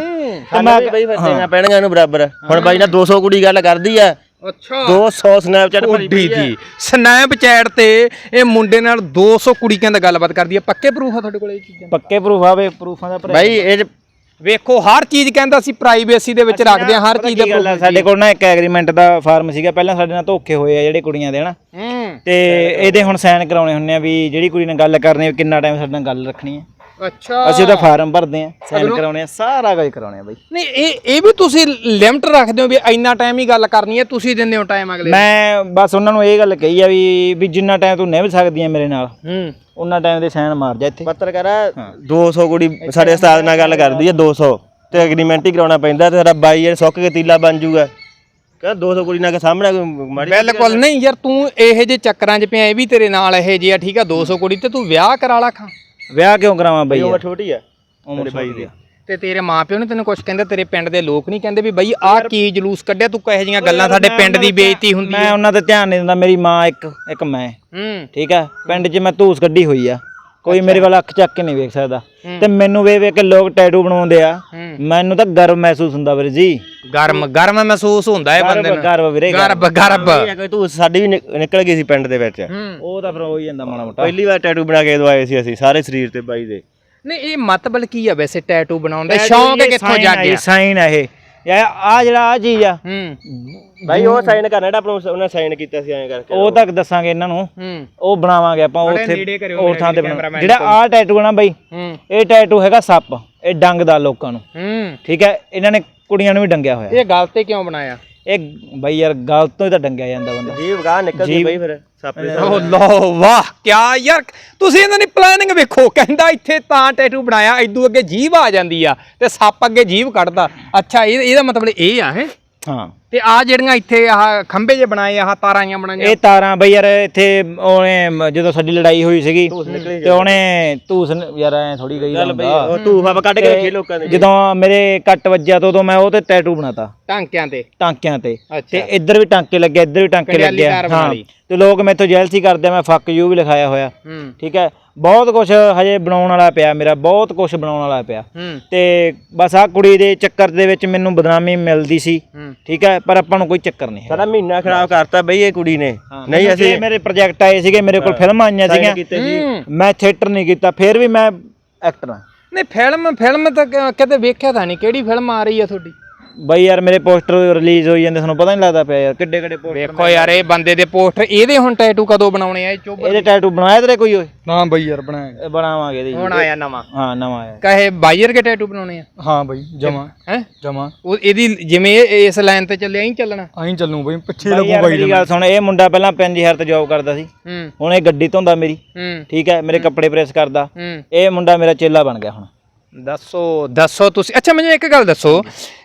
Speaker 1: ਤੇ ਮੈਂ
Speaker 3: ਬਾਈ ਫਿਰ ਦੇਣਾ ਪੈਣਗਾ ਇਹਨੂੰ ਬਰਾਬਰ। ਹੁਣ ਬਾਈ ਨਾਲ 200 ਕੁੜੀ ਗੱਲ ਕਰਦੀ ਆ
Speaker 2: ਅੱਛਾ।
Speaker 3: 200 ਸਨੈਪਚੈਟ ਭਰੀ
Speaker 2: ਓਡੀ ਦੀ ਸਨੈਪਚੈਟ ਤੇ ਇਹ ਮੁੰਡੇ ਨਾਲ 200 ਕੁੜੀਆਂ ਦਾ ਗੱਲਬਾਤ ਕਰਦੀ ਹੈ। ਪੱਕੇ ਪ੍ਰੂਫ ਆ ਤੁਹਾਡੇ ਕੋਲ ਇਹ ਚੀਜ਼ਾਂ?
Speaker 1: ਪੱਕੇ ਪ੍ਰੂਫ ਆਵੇ ਪ੍ਰੂਫਾਂ ਦਾ ਭਰਾ
Speaker 3: ਬਾਈ ਇਹ 'ਚ
Speaker 2: ਵੇਖੋ ਹਰ ਚੀਜ਼ ਕਹਿੰਦਾ ਸੀ ਪ੍ਰਾਈਵੇਸੀ ਦੇ ਵਿੱਚ ਰੱਖਦੇ ਆ ਹਰ ਚੀਜ਼ ਦਾ
Speaker 1: ਗੱਲ ਆ, ਸਾਡੇ ਕੋਲ ਨਾ ਇੱਕ ਐਗਰੀਮੈਂਟ ਦਾ ਫਾਰਮ ਸੀਗਾ। ਪਹਿਲਾਂ ਸਾਡੇ ਨਾਲ ਧੋਖੇ ਹੋਏ ਆ ਜਿਹੜੇ ਕੁੜੀਆਂ ਦੇ ਹਨਾ?
Speaker 2: ਹੂੰ।
Speaker 1: ਤੇ ਇਹਦੇ ਹੁਣ ਸਾਈਨ ਕਰਾਉਣੇ ਹੁੰਨੇ ਆ ਵੀ ਜਿਹੜੀ ਕੁੜੀ ਨਾਲ ਗੱਲ ਕਰਨੀ ਆ, ਕਿੰਨਾ ਟਾਈਮ ਸਾਡੇ ਨਾਲ ਗੱਲ ਰੱਖਣੀ ਹੈ
Speaker 2: ਅੱਛਾ।
Speaker 1: ਅਸੀਂ ਉਹਦਾ ਫਾਰਮ ਭਰਦੇ ਆ ਸਾਈਨ ਕਰਾਉਣੇ ਆ ਸਾਰਾ ਕੁਝ ਕਰਾਉਣੇ ਆ ਬਾਈ।
Speaker 2: ਨਹੀਂ ਇਹ ਇਹ ਵੀ ਤੁਸੀਂ ਲਿਮਟ ਰੱਖਦੇ ਹੋ ਵੀ ਇੰਨਾ ਟਾਈਮ ਹੀ ਗੱਲ ਕਰਨੀ ਹੈ ਤੁਸੀਂ ਦਿੰਦੇ ਹੋ ਟਾਈਮ ਅਗਲੇ
Speaker 1: ਮੈਂ ਬਸ ਉਹਨਾਂ ਨੂੰ ਇਹ ਗੱਲ ਕਹੀ ਆ ਵੀ ਵੀ ਜਿੰਨਾ ਟਾਈਮ ਤੂੰ ਨਿਭ ਸਕਦੀ ਆ ਮੇਰੇ ਨਾਲ
Speaker 2: ਹੂੰ।
Speaker 1: ਉਹਨਾਂ ਟਾਈਮ ਦੇ ਸਾਈਨ ਮਾਰ ਜਾ ਇੱਥੇ।
Speaker 3: ਪੱਤਰਕਾਰਾ 200 ਕੁੜੀ ਸਾਡੇ ਉਸਤਾਦ ਨਾਲ ਗੱਲ ਕਰਦੀ ਆ 200 ਤੇ ਐਗਰੀਮੈਂਟ ਹੀ ਕਰਾਉਣਾ ਪੈਂਦਾ ਤੇ ਸਾਡਾ ਬਾਈ ਇਹ ਸੁੱਕ ਕੇ ਤੀਲਾ ਬਣ ਜਾਊਗਾ ਕਹਿੰਦਾ 200 ਕੁੜੀ ਨਾਲ ਕੇ ਸਾਹਮਣੇ ਕੋਈ ਮਾੜੀ
Speaker 2: ਬਿਲਕੁਲ ਨਹੀਂ ਯਾਰ ਤੂੰ ਇਹੋ ਜਿਹੇ ਚੱਕਰਾਂ 'ਚ ਪਿਆ ਇਹ ਵੀ ਤੇਰੇ ਨਾਲ ਇਹੋ ਜਿਹੇ ਆ ਠੀਕ ਆ 200 ਕੁੜੀ ਤੇ ਤੂੰ ਵਿਆਹ ਕਰਾ ਲਾ ਖਾਂ
Speaker 1: ਵਿਆਹ ਕਿਉਂ ਕਰਾਵਾਂ ਬਾਈ
Speaker 3: ਉਮਰ? ਛੋਟੀ ਆ।
Speaker 1: ਉਮਰ ਬਾਈ ਦੀ।
Speaker 2: ਤੇ ਤੇਰੇ ਮਾਪਿਓ ਨੇ ਤੈਨੂੰ ਕੁਝ ਕਹਿੰਦੇ ਤੇਰੇ ਪਿੰਡ ਦੇ ਲੋਕ ਨਹੀਂ ਕਹਿੰਦੇ ਵੀ ਬਈ ਆਹ ਕੀ ਜਲੂਸ ਕੱਢਿਆ ਤੂੰ ਕਹੇ ਜੀਆਂ ਗੱਲਾਂ ਸਾਡੇ ਪਿੰਡ ਦੀ ਬੇਇੱਜ਼ਤੀ ਹੁੰਦੀ
Speaker 1: ਮੈਂ
Speaker 2: ਹੈ
Speaker 1: ਉਹਨਾਂ ਤੇ ਧਿਆਨ ਨਹੀਂ ਦਿੰਦਾ ਮੇਰੀ ਮਾਂ ਇੱਕ ਇੱਕ ਮੈਂ।
Speaker 2: ਹੂੰ।
Speaker 1: ਠੀਕ ਆ? ਪਿੰਡ 'ਚ ਮੈਂ ਧੂਸ ਕੱਢੀ ਹੋਈ ਆ। ਕੋਈ ਮੇਰੇ ਵੱਲ ਅੱਖ ਚੱਕ ਕੇ ਨਹੀਂ ਵੇਖ ਸਕਦਾ। ਤੇ ਮੈਨੂੰ ਵੇਖ ਵੇਖ ਕੇ ਲੋਕ ਟੈਟੂ ਬਣਾਉਂਦੇ ਆ। ਮੈਨੂੰ ਤਾਂ ਗਰਵ ਮਹਿਸੂਸ ਹੁੰਦਾ ਵੀਰ ਜੀ।
Speaker 2: ਗਰਮ ਗਰਮ ਮਹਿਸੂਸ ਹੁੰਦਾ ਹੈ ਬੰਦੇ ਨੂੰ।
Speaker 1: ਗਰਵ ਵੀਰੇ
Speaker 2: ਗਰਬ ਗਰਬ।
Speaker 3: ਤੂੰ ਸਾਡੀ ਵੀ ਨਿਕ- ਨਿਕਲ ਗਈ ਸੀ ਪਿੰਡ ਦੇ ਵਿੱਚ।
Speaker 1: ਉਹ ਤਾਂ ਫਿਰ ਹੋ ਹੀ ਜਾਂਦਾ ਮਾੜਾ ਮੋਟਾ।
Speaker 3: ਪਹਿਲੀ ਵਾਰ ਟੈਟੂ ਬਣਾ ਕੇ ਦਵਾਏ ਸੀ ਅਸੀਂ ਸਾਰੇ ਸਰੀਰ ਤੇ ਬਾਈ ਦੇ।
Speaker 2: ਨਹੀਂ ਇਹ ਮਤਲਬ ਕੀ ਆ ਵੈਸੇ ਟੈਟੂ ਬਣਾਉਣ ਦਾ? ਸ਼ੌਂਕ ਕਿੱਥੋਂ ਜਾਗਿਆ?
Speaker 1: ਸਾਈਨ ਆ ਇਹ। ਯਾ ਆ ਜਿਹੜਾ ਆ ਚੀਜ਼ ਆ।
Speaker 2: ਹੂੰ।
Speaker 3: ਬਾਈ ਉਹ ਸਾਈਨ ਕਰਨਾ ਜਿਹੜਾ ਆਪਣਾ ਉਹਨਾਂ ਸਾਈਨ ਕੀਤਾ ਸੀ ਐਂ ਕਰਕੇ।
Speaker 1: ਉਹ ਤੱਕ ਦੱਸਾਂਗੇ ਇਹਨਾਂ ਨੂੰ।
Speaker 2: ਹੂੰ।
Speaker 1: ਉਹ ਬਣਾਵਾਂਗੇ ਆਪਾਂ ਉੱਥੇ ਹੋਰ ਥਾਂ ਤੇ ਜਿਹੜਾ ਆ ਟੈਟੂ ਆ ਨਾ ਬਾਈ
Speaker 2: ਹੂੰ।
Speaker 1: ਇਹ ਟੈਟੂ ਹੈਗਾ ਸੱਪ ਇਹ ਡੰਗਦਾ ਲੋਕਾਂ ਨੂੰ।
Speaker 2: ਹੂੰ।
Speaker 1: ਠੀਕ ਹੈ ਇਹਨਾਂ ਨੇ ਕੁੜੀਆਂ ਨੂੰ ਵੀ ਡੰਗਿਆ ਹੋਇਆ।
Speaker 2: ਇਹ ਗੱਲ ਤੇ ਕਿਉਂ ਬਣਾਇਆ?
Speaker 1: ਇਹ ਬਾਈ ਯਾਰ ਗਲ ਤੋਂ ਹੀ ਤਾਂ ਡੰਗਿਆ ਜਾਂਦਾ ਬੰਦਾ।
Speaker 3: ਜੀਵ ਗਾਹ ਨਿਕਲਦੀ ਬਾਈ ਫਿਰ ਸਾਪੇ
Speaker 2: ਓ ਲੋ ਵਾਹ ਕਿਆ ਯਾਰ ਤੁਸੀਂ ਇਹਨਾਂ ਦੀ ਪਲੈਨਿੰਗ ਵੇਖੋ ਕਹਿੰਦਾ ਇੱਥੇ ਤਾਂ ਟੈਟੂ ਬਣਾਇਆ ਇਦੋਂ ਅੱਗੇ ਜੀਭ ਆ ਜਾਂਦੀ ਆ ਤੇ ਸੱਪ ਅੱਗੇ ਜੀਭ ਕੱਢਦਾ। ਅੱਛਾ ਇਹ ਇਹਦਾ ਮਤਲਬ ਇਹ ਆ ਹੈ
Speaker 1: ਹਾਂ।
Speaker 2: ਤੇ ਆ ਜਿਹੜੀਆਂ ਇੱਥੇ ਆਹ ਖੰਭੇ ਜੇ ਬਣਾਏ ਆਹ ਤਾਰਾਂ ਆਈਆਂ ਬਣਾਈਆਂ।
Speaker 1: ਇਹ ਤਾਰਾਂ ਬਈ ਯਾਰ ਇੱਥੇ ਉਹਨੇ ਮ- ਜਦੋਂ ਸਾਡੀ ਲੜਾਈ ਹੋਈ ਸੀਗੀ ਤੇ ਉਹਨੇ ਧੂਸ ਨ- ਯਾਰ ਐ ਥੋੜੀ ਗਈ
Speaker 3: ਚੱਲ ਬਈ
Speaker 1: ਹੁੰਦਾ।
Speaker 3: ਉਹ ਧੂਫ ਆਪਾਂ ਕੱਢ ਕੇ ਰੱਖੀ ਲੋਕਾਂ ਦੇ।
Speaker 1: ਜਦੋਂ ਮੇਰੇ ਕੱਟ ਵੱਜਿਆ ਤਾਂ ਉਦੋਂ ਮੈਂ ਉਹ ਤੇ ਟੈਟੂ ਬਣਾਤਾ।
Speaker 2: ਟਾਂਕਿਆਂ ਤੇ।
Speaker 1: ਟਾਂਕਿਆਂ ਤੇ।
Speaker 2: ਅੱਛਾ।
Speaker 1: ਤੇ ਇੱਧਰ ਵੀ ਟਾਂਕੇ ਲੱਗੇ ਇੱਧਰ ਵੀ ਟਾਂਕੇ
Speaker 2: ਕੰਡਿਆਲੀ
Speaker 1: ਲੱਗੇ
Speaker 2: ਤਾਰ ਬਣਾ
Speaker 1: ਹਾਂ।
Speaker 2: ਲਈ।
Speaker 1: ਤੇ ਲੋਕ ਮੈਥੋਂ ਜੈਲਸੀ ਕਰਦੇ ਆ ਮੈਂ ਫੱਕ ਯੂ ਵੀ ਲਿਖਾਇਆ ਹੋਇਆ।
Speaker 2: ਹੂੰ।
Speaker 1: ਠੀਕ ਹੈ? ਬਹੁਤ ਕੁਝ ਹਜੇ ਬਣਾਉਣ ਵਾਲਾ ਪਿਆ ਮੇਰਾ ਬਹੁਤ ਕੁਝ ਬਣਾਉਣ ਵਾਲਾ ਪਿਆ।
Speaker 2: ਹੂੰ।
Speaker 1: ਤੇ ਬਸ ਆ ਕੁੜੀ ਦੇ ਚੱਕਰ ਦੇ ਵਿੱਚ ਮੈਨੂੰ ਬਦਨਾਮੀ ਮਿਲਦੀ ਸੀ। ਠੀਕ ਹੈ? ਪਰ ਆਪਾਂ ਨੂੰ ਕੋਈ ਚੱਕਰ ਨਹੀਂ ਹੈ
Speaker 3: ਸਾਡਾ ਮਹੀਨਾ ਖਰਾਬ ਕਰਤਾ ਬਈ ਇਹ ਕੁੜੀ ਨੇ। ਨਹੀਂ ਅਸੀਂ
Speaker 1: ਜੇ ਮੇਰੇ ਪ੍ਰੋਜੈਕਟ ਆਏ ਸੀਗੇ ਮੇਰੇ ਕੋਲ ਫਿਲਮਾਂ ਆਈਆਂ ਸੀਗੀਆਂ।
Speaker 3: ਕੀਤੇ।
Speaker 1: ਮੈਂ ਥੀਏਟਰ ਨਹੀਂ ਕੀਤਾ ਫਿਰ ਵੀ ਮੈਂ ਐਕਟਰ ਹਾਂ।
Speaker 2: ਨਹੀਂ ਫਿਲਮ ਫਿਲਮ ਤਾਂ ਕ- ਕਦੇ ਵੇਖਿਆ ਤਾਂ ਨਹੀਂ ਕਿਹੜੀ ਫਿਲਮ ਆ ਰਹੀ ਆ ਤੁਹਾਡੀ?
Speaker 1: ਬਈ ਯਾਰ ਮੇਰੇ ਪੋਸਟਰ ਰਿਲੀਜ਼ ਹੋਈ ਜਾਂਦੇ ਤੁਹਾਨੂੰ ਪਤਾ ਨਹੀਂ ਲੱਗਦਾ ਪਿਆ ਯਾਰ ਕਿੱਡੇ ਕਿੱਡੇ ਪੋਸਟਰ
Speaker 2: ਵੇਖੋ ਯਾਰ ਇਹ ਬੰਦੇ ਦੇ ਪੋਸਟਰ ਇਹਦੇ ਹੁਣ ਟੈਟੂ ਕਦੋਂ ਬਣਾਉਣੇ ਆ ਇਹ ਚੋਬਰ
Speaker 1: ਇਹਦੇ ਟੈਟੂ ਬਣਾਇਆ ਤੇਰੇ ਕੋਈ ਓਏ?
Speaker 4: ਨਾ ਬਈ ਯਾਰ ਬਣਾਇਆ
Speaker 1: ਇਹ ਬਣਾਵਾਂਗੇ ਇਹਦੇ
Speaker 2: ਹੁਣ ਆਇਆ ਨਵਾਂ।
Speaker 1: ਹਾਂ ਨਵਾਂ ਆਇਆ।
Speaker 2: ਕਹੇ ਬਾਈਅਰ ਕੇ ਟੈਟੂ ਬਣਾਉਣੇ ਆ?
Speaker 4: ਹਾਂ ਬਈ ਜਮਾ।
Speaker 2: ਹੈ?
Speaker 4: ਜਮਾ।
Speaker 2: ਉਹ ਇਹਦੀ ਜਿਵੇਂ ਇਹ ਇਸ ਲਾਈਨ ਤੇ ਚੱਲਿਆ ਹੀ ਚੱਲਣਾ?
Speaker 4: ਆਹੀਂ ਚੱਲੂ ਬਈ ਪਿੱਛੇ
Speaker 1: ਬਈ
Speaker 4: ਲੱਗੂ
Speaker 1: ਯਾਰ
Speaker 4: ਬਾਈ
Speaker 1: ਮੇਰੀ ਗੱਲ ਸੁਣ ਇਹ ਮੁੰਡਾ ਪਹਿਲਾਂ 5000 ਤੇ ਜੌਬ ਕਰਦਾ ਸੀ।
Speaker 2: ਹੂੰ।
Speaker 1: ਹੁਣ ਇਹ ਗੱਡੀ ਧੋਂਦਾ ਮੇਰੀ।
Speaker 2: ਹੂੰ।
Speaker 1: ਠੀਕ ਹੈ ਮੇਰੇ ਕੱਪੜੇ ਪ੍ਰੈਸ ਕਰਦਾ।
Speaker 2: ਹੂੰ।
Speaker 1: ਇਹ ਮੁੰਡਾ ਮੇਰਾ ਚੇਲਾ ਬਣ ਗਿਆ ਹੁਣ।
Speaker 2: ਦੱਸੋ ਦੱਸੋ ਤੁਸੀਂ ਅੱਛਾ ਮੈਨੂੰ ਇੱਕ ਗੱਲ ਦੱਸੋ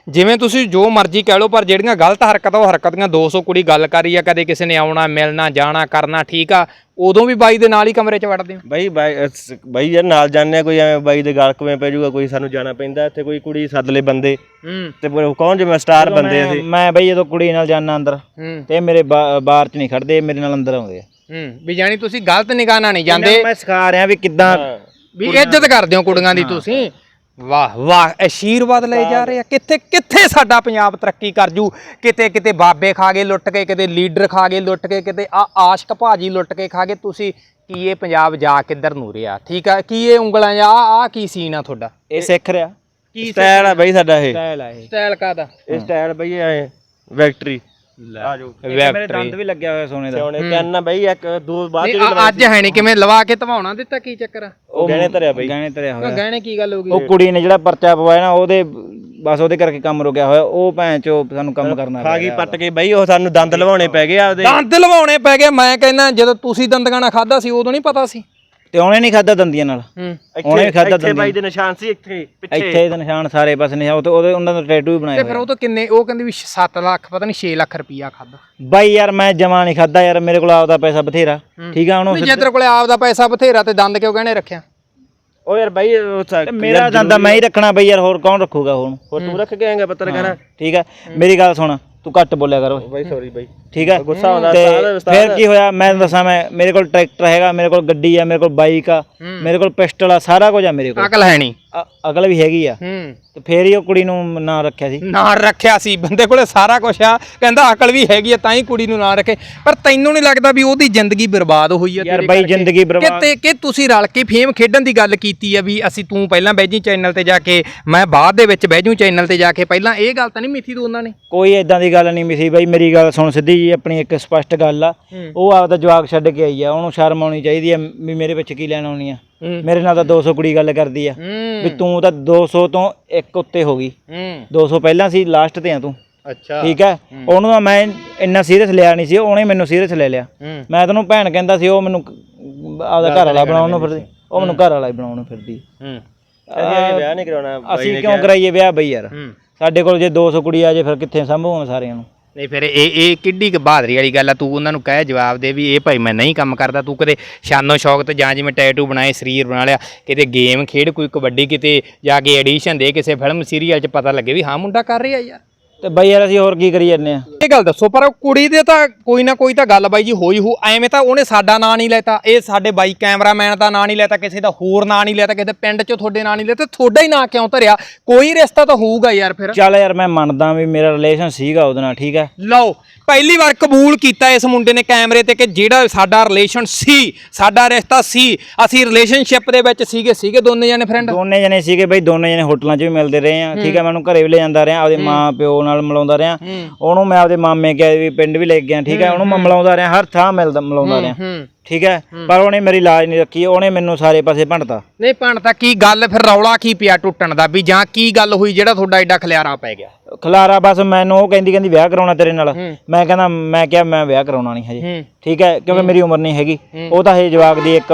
Speaker 2: ਜਿਵੇਂ ਤੁਸੀਂ ਜੋ ਮਰਜ਼ੀ ਕਹਿ ਲਓ ਪਰ ਜਿਹੜੀਆਂ ਗਲਤ ਹਰਕਤਾਂ ਉਹ ਹਰਕਤਾਂ 200 ਕੁੜੀ ਗੱਲ ਕਰੀ ਆ ਕਦੇ ਕਿਸੇ ਨੇ ਆਉਣਾ ਮਿਲਣਾ ਜਾਣਾ ਕਰਨਾ ਠੀਕ ਆ ਉਦੋਂ ਵੀ ਬਾਈ ਦੇ ਨਾਲ ਹੀ ਕਮਰੇ 'ਚ ਵੜਦੇ ਹੋ?
Speaker 3: ਬਈ ਬਾਈ ਅਸ- ਬਈ ਯਾਰ ਨਾਲ ਜਾਂਦੇ ਆ ਕੋਈ ਐਵੇਂ ਬਾਈ ਦੇ ਗਲ ਕਿਵੇਂ ਪੈ ਜਾਊਗਾ ਕੋਈ ਸਾਨੂੰ ਜਾਣਾ ਪੈਂਦਾ ਇੱਥੇ ਕੋਈ ਕੁੜੀ ਸੱਦ ਲੈ ਬੰਦੇ।
Speaker 2: ਹੂੰ।
Speaker 3: ਤੇ ਫਿਰ ਕੌਣ ਜਿਵੇਂ ਸਟਾਰ ਬੰਦੇ
Speaker 1: ਮੈਂ-
Speaker 3: ਅਸੀਂ?
Speaker 1: ਮੈਂ ਬਈ ਜਦੋਂ ਕੁੜੀ ਨਾਲ ਜਾਣਾ ਅੰਦਰ
Speaker 2: ਹੂੰ।
Speaker 1: ਤੇ ਇਹ ਮੇਰੇ ਬਾ- ਬਾਰ ਚ ਨਹੀਂ ਖੜਦੇ ਇਹ ਮੇਰੇ ਨਾਲ ਅੰਦਰ ਆਉਂਦੇ ਆ।
Speaker 2: ਹੂੰ ਵੀ ਜਾਨੀ ਤੁਸੀਂ ਗਲਤ ਨਿਗਾਹ ਨਾਲ ਨਹੀਂ ਜਾਂਦੇ।
Speaker 1: ਮੈਂ ਸਿਖਾ ਰਿਹਾ ਵੀ ਕਿੱਦਾਂ
Speaker 2: ਵੀ ਇੱਜ਼ਤ ਕਰਦੇ ਹੋ ਕੁੜੀਆਂ ਦੀ ਤੁਸੀਂ। ਵਾਹ ਵਾਹ ਆਸ਼ੀਰਵਾਦ ਲੈ ਜਾ ਰਹੇ ਆ। ਕਿੱਥੇ ਕਿੱਥੇ ਸਾਡਾ ਪੰਜਾਬ ਤਰੱਕੀ ਕਰ ਜੂ? ਕਿਤੇ ਕਿਤੇ ਬਾਬੇ ਖਾ ਗਏ ਲੁੱਟ ਕੇ ਕਿਤੇ ਲੀਡਰ ਖਾ ਗਏ ਲੁੱਟ ਕੇ ਕਿਤੇ ਆ ਆਸ਼ਕ ਭਾਜੀ ਲੁੱਟ ਕੇ ਖਾ ਗਏ। ਤੁਸੀਂ ਕੀ ਇਹ ਪੰਜਾਬ ਜਾ ਕਿੱਧਰ ਨੂੰ ਰਿਹਾ? ਠੀਕ ਆ? ਕੀ ਇਹ ਉਂਗਲਾਂ ਆ ਆ ਕੀ ਸੀਨ ਆ ਤੁਹਾਡਾ?
Speaker 1: ਇਹ ਸਿੱਖ ਰਿਹਾ।
Speaker 2: ਕੀ
Speaker 3: ਸਟਾਈਲ ਆ ਬਈ ਸਾਡਾ ਇਹ।
Speaker 1: ਸਟਾਈਲ ਆ ਇਹ।
Speaker 2: ਸਟਾਈਲ ਕਾਦਾ
Speaker 3: ਇਹ ਸਟਾਈਲ ਬਈ ਐ ਵੈਕਟਰੀ ਆ ਜਾਓ।
Speaker 1: ਇੱਕ ਮੇਰੇ ਦੰਦ ਵੀ ਲੱਗਿਆ ਹੋਇਆ ਸੋਨੇ ਦਾ।
Speaker 3: ਸੋਨੇ ਕੰਨ ਬਈ ਇੱਕ ਦੋ ਬਾਅਦ
Speaker 2: ਨਹੀਂ
Speaker 3: ਚ
Speaker 2: ਆ- ਅੱਜ ਹੈ ਨਹੀਂ ਕਿਵੇਂ ਲਵਾ ਕੇ ਧਵਾਉਣਾ ਦਿੱਤਾ ਕੀ ਚੱਕਰ ਆ?
Speaker 3: ਉਹ ਗਹਿਣੇ ਧਰਿਆ ਬਈ।
Speaker 1: ਗਾਣੇ ਤਰਿਆ ਹੋਇਆ।
Speaker 2: ਗਹਿਣੇ ਕੀ ਗੱਲ ਹੋ ਗਈ?
Speaker 1: ਉਹ ਕੁੜੀ ਨੇ ਜਿਹੜਾ ਪਰਚਾ ਪਵਾਇਆ ਨਾ ਉਹਦੇ ਬਸ ਉਹਦੇ ਕਰਕੇ ਕੰਮ ਰੁਕਿਆ ਹੋਇਆ। ਉਹ ਭੈਣ ਚੋ ਸਾਨੂੰ ਕੰਮ ਕਰਨਾ
Speaker 3: ਖਾ ਗਈ ਪੱਟ ਕੇ ਬਈ ਉਹ ਸਾਨੂੰ ਦੰਦ ਲਵਾਉਣੇ ਪੈ ਗਏ
Speaker 2: ਦੰਦ ਲਵਾਉਣੇ ਪੈ ਗਏ ਮੈਂ ਕਹਿੰਦਾ ਜਦੋਂ ਤੁਸੀਂ ਦੰਦਗਾਣਾ ਖਾਦਾ ਸੀ ਉਦੋਂ ਨਹੀਂ ਪਤਾ ਸੀ।
Speaker 1: ਤੇ ਉਹਨੇ ਨਹੀਂ ਖਾਦਾ ਦੰਦੀਆਂ ਨਾਲ।
Speaker 2: ਹੂੰ।
Speaker 1: ਉਹਨੇ ਵੀ ਖਾਦਾ
Speaker 3: ਇੱਥੇ ਬਾਈ ਦੇ ਨਿਸ਼ਾਨ ਸੀ ਇੱਥੇ ਪਿੱਛੇ
Speaker 1: ਇੱਥੇ ਨਿਸ਼ਾਨ ਸਾਰੇ ਪਾਸੇ ਨਿਸ਼ਾਨ ਉਹ ਤੇ ਉਹਦੇ ਉਹਨਾਂ ਦਾ ਟੈਟੂ ਵੀ ਬਣਾਇਆ
Speaker 2: ਤੇ ਫਿਰ ਉਹ ਤਾਂ ਕਿੰਨੇ ਉਹ ਕਹਿੰਦੇ ਵੀ 7 ਲੱਖ ਪਤਾ ਨਹੀਂ 6 ਲੱਖ ਰੁਪਈਆ ਖਾਦਾ
Speaker 1: ਬਾਈ ਯਾਰ ਮੈਂ ਜਮਾ ਨਹੀਂ ਖਾਦਾ ਯਾਰ ਮੇਰੇ ਕੋਲ ਆਪਦਾ ਪੈਸਾ ਬਥੇਰਾ। ਠੀਕ ਆ ਉਹਨੂੰ
Speaker 2: ਵੀ ਜੇ ਤੇਰੇ ਕੋਲੇ ਆਪਦਾ ਪੈਸਾ ਬਥੇਰਾ ਤੇ ਦੰਦ ਕਿਉਂ ਗਹਿਣੇ ਰੱਖਿਆ?
Speaker 3: ਉਹ ਯਾਰ ਬਾਈ ਉਹ ਸਾ-
Speaker 1: ਤੇ ਮੇਰਾ ਦੰਦਾ ਮੈਂ ਹੀ ਰੱਖਣਾ ਬਈ ਯਾਰ ਹੋਰ ਕੌਣ ਰੱਖੂਗਾ ਹੁਣ?
Speaker 3: ਹੋਰ ਤੂੰ ਰੱਖ ਕੇ ਆਏਗਾ ਪੱਤਰਕਾਰ
Speaker 1: ਠੀਕ ਹੈ। ਮੇਰੀ ਗੱਲ ਸੁਣ। ਤੂੰ ਘੱਟ ਬੋਲਿਆ ਕਰ ਓਏ।
Speaker 3: ਬਾਈ ਸੌਰੀ ਬਾਈ।
Speaker 1: ਠੀਕ ਹੈ?
Speaker 3: ਗੁੱਸਾ ਆਉਂਦਾ
Speaker 1: ਤੇ। ਫਿਰ ਕੀ ਹੋਇਆ? ਮੈਂ ਦੱਸਾਂ ਮੈਂ ਮੇਰੇ ਕੋਲ ਟਰੈਕਟਰ ਹੈਗਾ ਮੇਰੇ ਕੋਲ ਗੱਡੀ ਆ ਮੇਰੇ ਕੋਲ ਬਾਈਕ ਆ ਮੇਰੇ ਕੋਲ ਪਿਸਟਲ ਆ ਸਾਰਾ ਕੁਝ ਆ ਮੇਰੇ ਕੋਲ।
Speaker 2: ਅਕਲ ਹੈ ਨਹੀਂ।
Speaker 1: ਅਕਲ ਵੀ ਹੈਗੀ ਆ।
Speaker 2: ਹੂੰ।
Speaker 1: ਤੇ ਫੇਰ ਹੀ ਉਹ ਕੁੜੀ ਨੂੰ ਨਾਂ ਰੱਖਿਆ ਸੀ।
Speaker 2: ਨਾਂ ਰੱਖਿਆ ਸੀ ਬੰਦੇ ਕੋਲੇ ਸਾਰਾ ਕੁਝ ਆ। ਕਹਿੰਦਾ ਅਕਲ ਵੀ ਹੈਗੀ ਆ ਤਾਂ ਹੀ ਕੁੜੀ ਨੂੰ ਨਾਂ ਰੱਖੇ। ਪਰ ਤੈਨੂੰ ਨਹੀਂ ਲੱਗਦਾ ਵੀ ਉਹਦੀ ਜ਼ਿੰਦਗੀ ਬਰਬਾਦ ਹੋਈ ਆ
Speaker 1: ਯਾਰ ਬਾਈ? ਜ਼ਿੰਦਗੀ ਬਰਬਾਦ।
Speaker 2: ਕਿਤੇ ਕਿ ਤੁਸੀਂ ਰਲ ਕੇ ਫੇਮ ਖੇਡਣ ਦੀ ਗੱਲ ਕੀਤੀ ਆ ਵੀ ਅਸੀਂ ਤੂੰ ਪਹਿਲਾਂ ਬੈਜੀ ਚੈਨਲ ਤੇ ਜਾ ਕੇ ਮੈਂ ਬਾਅਦ ਦੇ ਵਿੱਚ ਬੈਜੂ ਚੈਨਲ ਤੇ ਜਾ ਕੇ। ਪਹਿਲਾਂ ਇਹ ਗੱਲ ਤਾਂ ਨਹੀਂ ਮਿੱਥੀ ਤੂੰ ਉਹਨਾਂ ਨੇ?
Speaker 1: ਕੋਈ ਏਦਾਂ ਦੀ ਗੱਲ ਨਹੀਂ ਮਿਸੀ ਬਾਈ ਮੇਰੀ ਗੱਲ ਸੁਣ ਸਿੱਧੀ ਜੀ ਆਪਣੀ ਇੱਕ ਸਪਸ਼ਟ ਗੱਲ ਆ। ਉਹ ਆਪਦਾ ਜਵਾਕ ਛੱਡ ਕੇ ਆਈ ਆ ਉਹਨੂੰ ਸ਼ਰਮ ਆਉਣੀ ਚਾਹੀਦੀ ਆ ਵੀ ਮੇਰੇ ਵਿੱਚ ਕੀ ਲੈਣ ਆਉਣੀ ਆ। ਮੇਰੇ ਨਾਲ ਤਾਂ 200 ਕੁੜੀ ਗੱਲ ਕਰਦੀ ਆ। ਵੀ ਤੂੰ ਤਾਂ 200 ਤੋਂ ਇੱਕ ਉੱਤੇ ਹੋ ਗਈ।
Speaker 2: ਹੂੰ।
Speaker 1: 200 ਪਹਿਲਾਂ ਸੀ ਲਾਸਟ ਤੇ ਆ ਤੂੰ।
Speaker 2: ਅੱਛਾ।
Speaker 1: ਠੀਕ ਹੈ। ਉਹਨੂੰ ਮੈਂ ਇੰਨਾ ਸੀਰੀਅਸ ਲਿਆ ਨਹੀਂ ਸੀ ਉਹਨੇ ਮੈਨੂੰ ਸੀਰੀਅਸ ਲੈ ਲਿਆ। ਮੈਂ ਤੈਨੂੰ ਭੈਣ ਕਹਿੰਦਾ ਸੀ ਉਹ ਮੈਨੂੰ ਆਪਦਾ ਘਰ ਵਾਲਾ ਬਣਾਉਣ ਨੂੰ ਫਿਰਦੀ। ਉਹ ਮੈਨੂੰ ਘਰ ਵਾਲਾ ਹੀ ਬਣਾਉਣ ਨੂੰ ਫਿਰਦੀ।
Speaker 2: ਹੂੰ।
Speaker 3: ਅਸੀਂ ਵਿਆਹ ਨਹੀਂ ਕਰਾਉਣਾ ਬਾਈ
Speaker 1: ਅਸੀਂ ਕਿਉਂ ਕਰਾਈਏ ਵਿਆਹ ਬਈ ਯਾਰ? ਸਾਡੇ ਕੋਲ ਜੇ 200 ਕੁੜੀ ਆ ਜੇ, ਫਿਰ ਕਿੱਥੇ ਸੰਭੂਆਂ ਸਾਰਿਆਂ ਨੂੰ?
Speaker 2: ਨਹੀਂ ਫਿਰ ਇਹ ਇਹ ਕਿੱਡੀ ਕੁ ਬਹਾਦਰੀ ਵਾਲੀ ਗੱਲ ਆ, ਤੂੰ ਉਹਨਾਂ ਨੂੰ ਕਹਿ ਜਵਾਬ ਦੇ ਵੀ ਇਹ ਭਾਈ ਮੈਂ ਨਹੀਂ ਕੰਮ ਕਰਦਾ, ਤੂੰ ਕਦੇ ਸ਼ਾਨੋ ਸ਼ੌਕ ਤੇ ਜਾਂ ਜਿਵੇਂ ਟੈਟੂ ਬਣਾਏ, ਸਰੀਰ ਬਣਾ ਲਿਆ, ਕਿਤੇ ਗੇਮ ਖੇਡ, ਕੋਈ ਕਬੱਡੀ, ਕਿਤੇ ਜਾ ਕੇ ਐਡੀਸ਼ਨ ਦੇ, ਕਿਸੇ ਫਿਲਮ ਸੀਰੀਅਲ 'ਚ ਪਤਾ ਲੱਗੇ ਵੀ ਹਾਂ, ਮੁੰਡਾ ਕਰ ਰਿਹਾ ਯਾਰ।
Speaker 1: ਤੇ ਬਈ ਯਾਰ ਅਸੀਂ ਹੋਰ ਕੀ ਕਰੀ ਜਾਂਦੇ ਆ?
Speaker 2: ਇਹ ਗੱਲ ਦੱਸੋ ਪਰ ਉਹ ਕੁੜੀ ਦੇ ਤਾਂ ਕੋਈ ਨਾ ਕੋਈ ਤਾਂ ਗੱਲ ਬਾਈ ਜੀ ਹੋਈ ਹੋ ਐਵੇਂ ਤਾਂ ਉਹਨੇ ਸਾਡਾ ਨਾਂ ਨਹੀਂ ਲੈਤਾ ਇਹ ਸਾਡੇ ਬਾਈ ਕੈਮਰਾਮੈਨ ਦਾ ਨਾਂ ਨਹੀਂ ਲੈਤਾ ਕਿਸੇ ਦਾ ਹੋਰ ਨਾਂ ਨਹੀਂ ਲੈਤਾ ਕਿਸੇ ਪਿੰਡ 'ਚ ਤੁਹਾਡੇ ਨਾਂ ਨਹੀਂ ਲੈਤਾ ਤੁਹਾਡਾ ਹੀ ਨਾਂ ਕਿਉਂ ਧਰਿਆ? ਕੋਈ ਰਿਸ਼ਤਾ ਤਾਂ ਹੋਊਗਾ ਯਾਰ ਫਿਰ।
Speaker 1: ਚੱਲ ਯਾਰ ਮੈਂ ਮੰਨਦਾ ਵੀ ਮੇਰਾ ਰਿਲੇਸ਼ਨ ਸੀਗਾ ਉਹਦੇ ਨਾਲ ਠੀਕ ਹੈ?
Speaker 2: ਲਓ ਪਹਿਲੀ ਵਾਰ ਕਬੂਲ ਕੀਤਾ ਇਸ ਮੁੰਡੇ ਨੇ ਕੈਮਰੇ ਤੇ ਕਿ ਜਿਹੜਾ ਸਾਡਾ ਰਿਲੇਸ਼ਨ ਸੀ ਸਾਡਾ ਰਿਸ਼ਤਾ ਸੀ ਅਸੀਂ ਰਿਲੇਸ਼ਨਸ਼ਿਪ ਦੇ ਵਿੱਚ ਸੀਗੇ ਸੀਗੇ ਦੋਨੇ ਜਣੇ ਫਰੈਂਡ
Speaker 1: ਦੋਨੇ ਜਣੇ ਸੀਗੇ ਬਈ ਦੋਨੇ ਜਣੇ ਹੋਟਲਾਂ 'ਚ ਵੀ ਮਿਲਦੇ ਰਹੇ ਆ ਠੀਕ ਹੈ? ਮੈਂ ਉਹਨੂੰ ਘਰੇ ਵੀ ਲੈ ਜਾਂਦਾ ਰਿਹਾ ਆਪਦੇ ਮਾਂ ਪਿਓ ਨਾਲ ਮਿਲਾਉਂਦਾ ਰਿਹਾ। ਉਹਨੂੰ ਮੈਂ ਆਪਦੇ ਮਾਮੇ ਕੇ ਵੀ ਪਿੰਡ ਵੀ ਲੈ ਕੇ ਗਿਆ ਠੀਕ ਹੈ ਉਹਨੂੰ ਮੈਂ ਮਿਲਾਉਂਦਾ ਰਿਹਾ ਹਰ ਥਾਂ ਮਿਲਦਾ ਮਿਲਾਉਂਦਾ ਰਿਹਾ। ਠੀਕ ਹੈ? ਪਰ ਉਹਨੇ ਮੇਰੀ ਲਾਜ ਨਹੀਂ ਰੱਖੀ ਉਹਨੇ ਮੈਨੂੰ ਸਾਰੇ ਪਾਸੇ ਭੰਡਤਾ
Speaker 2: ਨਹੀਂ ਭਣ ਤਾਂ ਕੀ ਗੱਲ? ਫਿਰ ਰੌਲਾ ਕੀ ਪਿਆ ਟੁੱਟਣ ਦਾ? ਵੀ ਜਾਂ ਕੀ ਗੱਲ ਹੋਈ ਜਿਹੜਾ ਤੁਹਾਡਾ ਐਡਾ ਖਲਿਆਰਾ ਪੈ ਗਿਆ?
Speaker 1: ਖਲਾਰਾ ਬਸ ਮੈਨੂੰ ਉਹ ਕਹਿੰਦੀ ਕਹਿੰਦੀ ਵਿਆਹ ਕਰਾਉਣਾ ਤੇਰੇ ਨਾਲ। ਮੈਂ ਕਹਿੰਦਾ ਮੈਂ ਕਿਹਾ ਮੈਂ ਵਿਆਹ ਕਰਾਉਣਾ ਨਹੀਂ ਹਜੇ। ਠੀਕ ਹੈ? ਕਿਉਂਕਿ ਮੇਰੀ ਉਮਰ ਨਹੀਂ ਹੈਗੀ। ਉਹ ਤਾਂ ਹਜੇ ਜਵਾਕ ਦੀ ਇੱਕ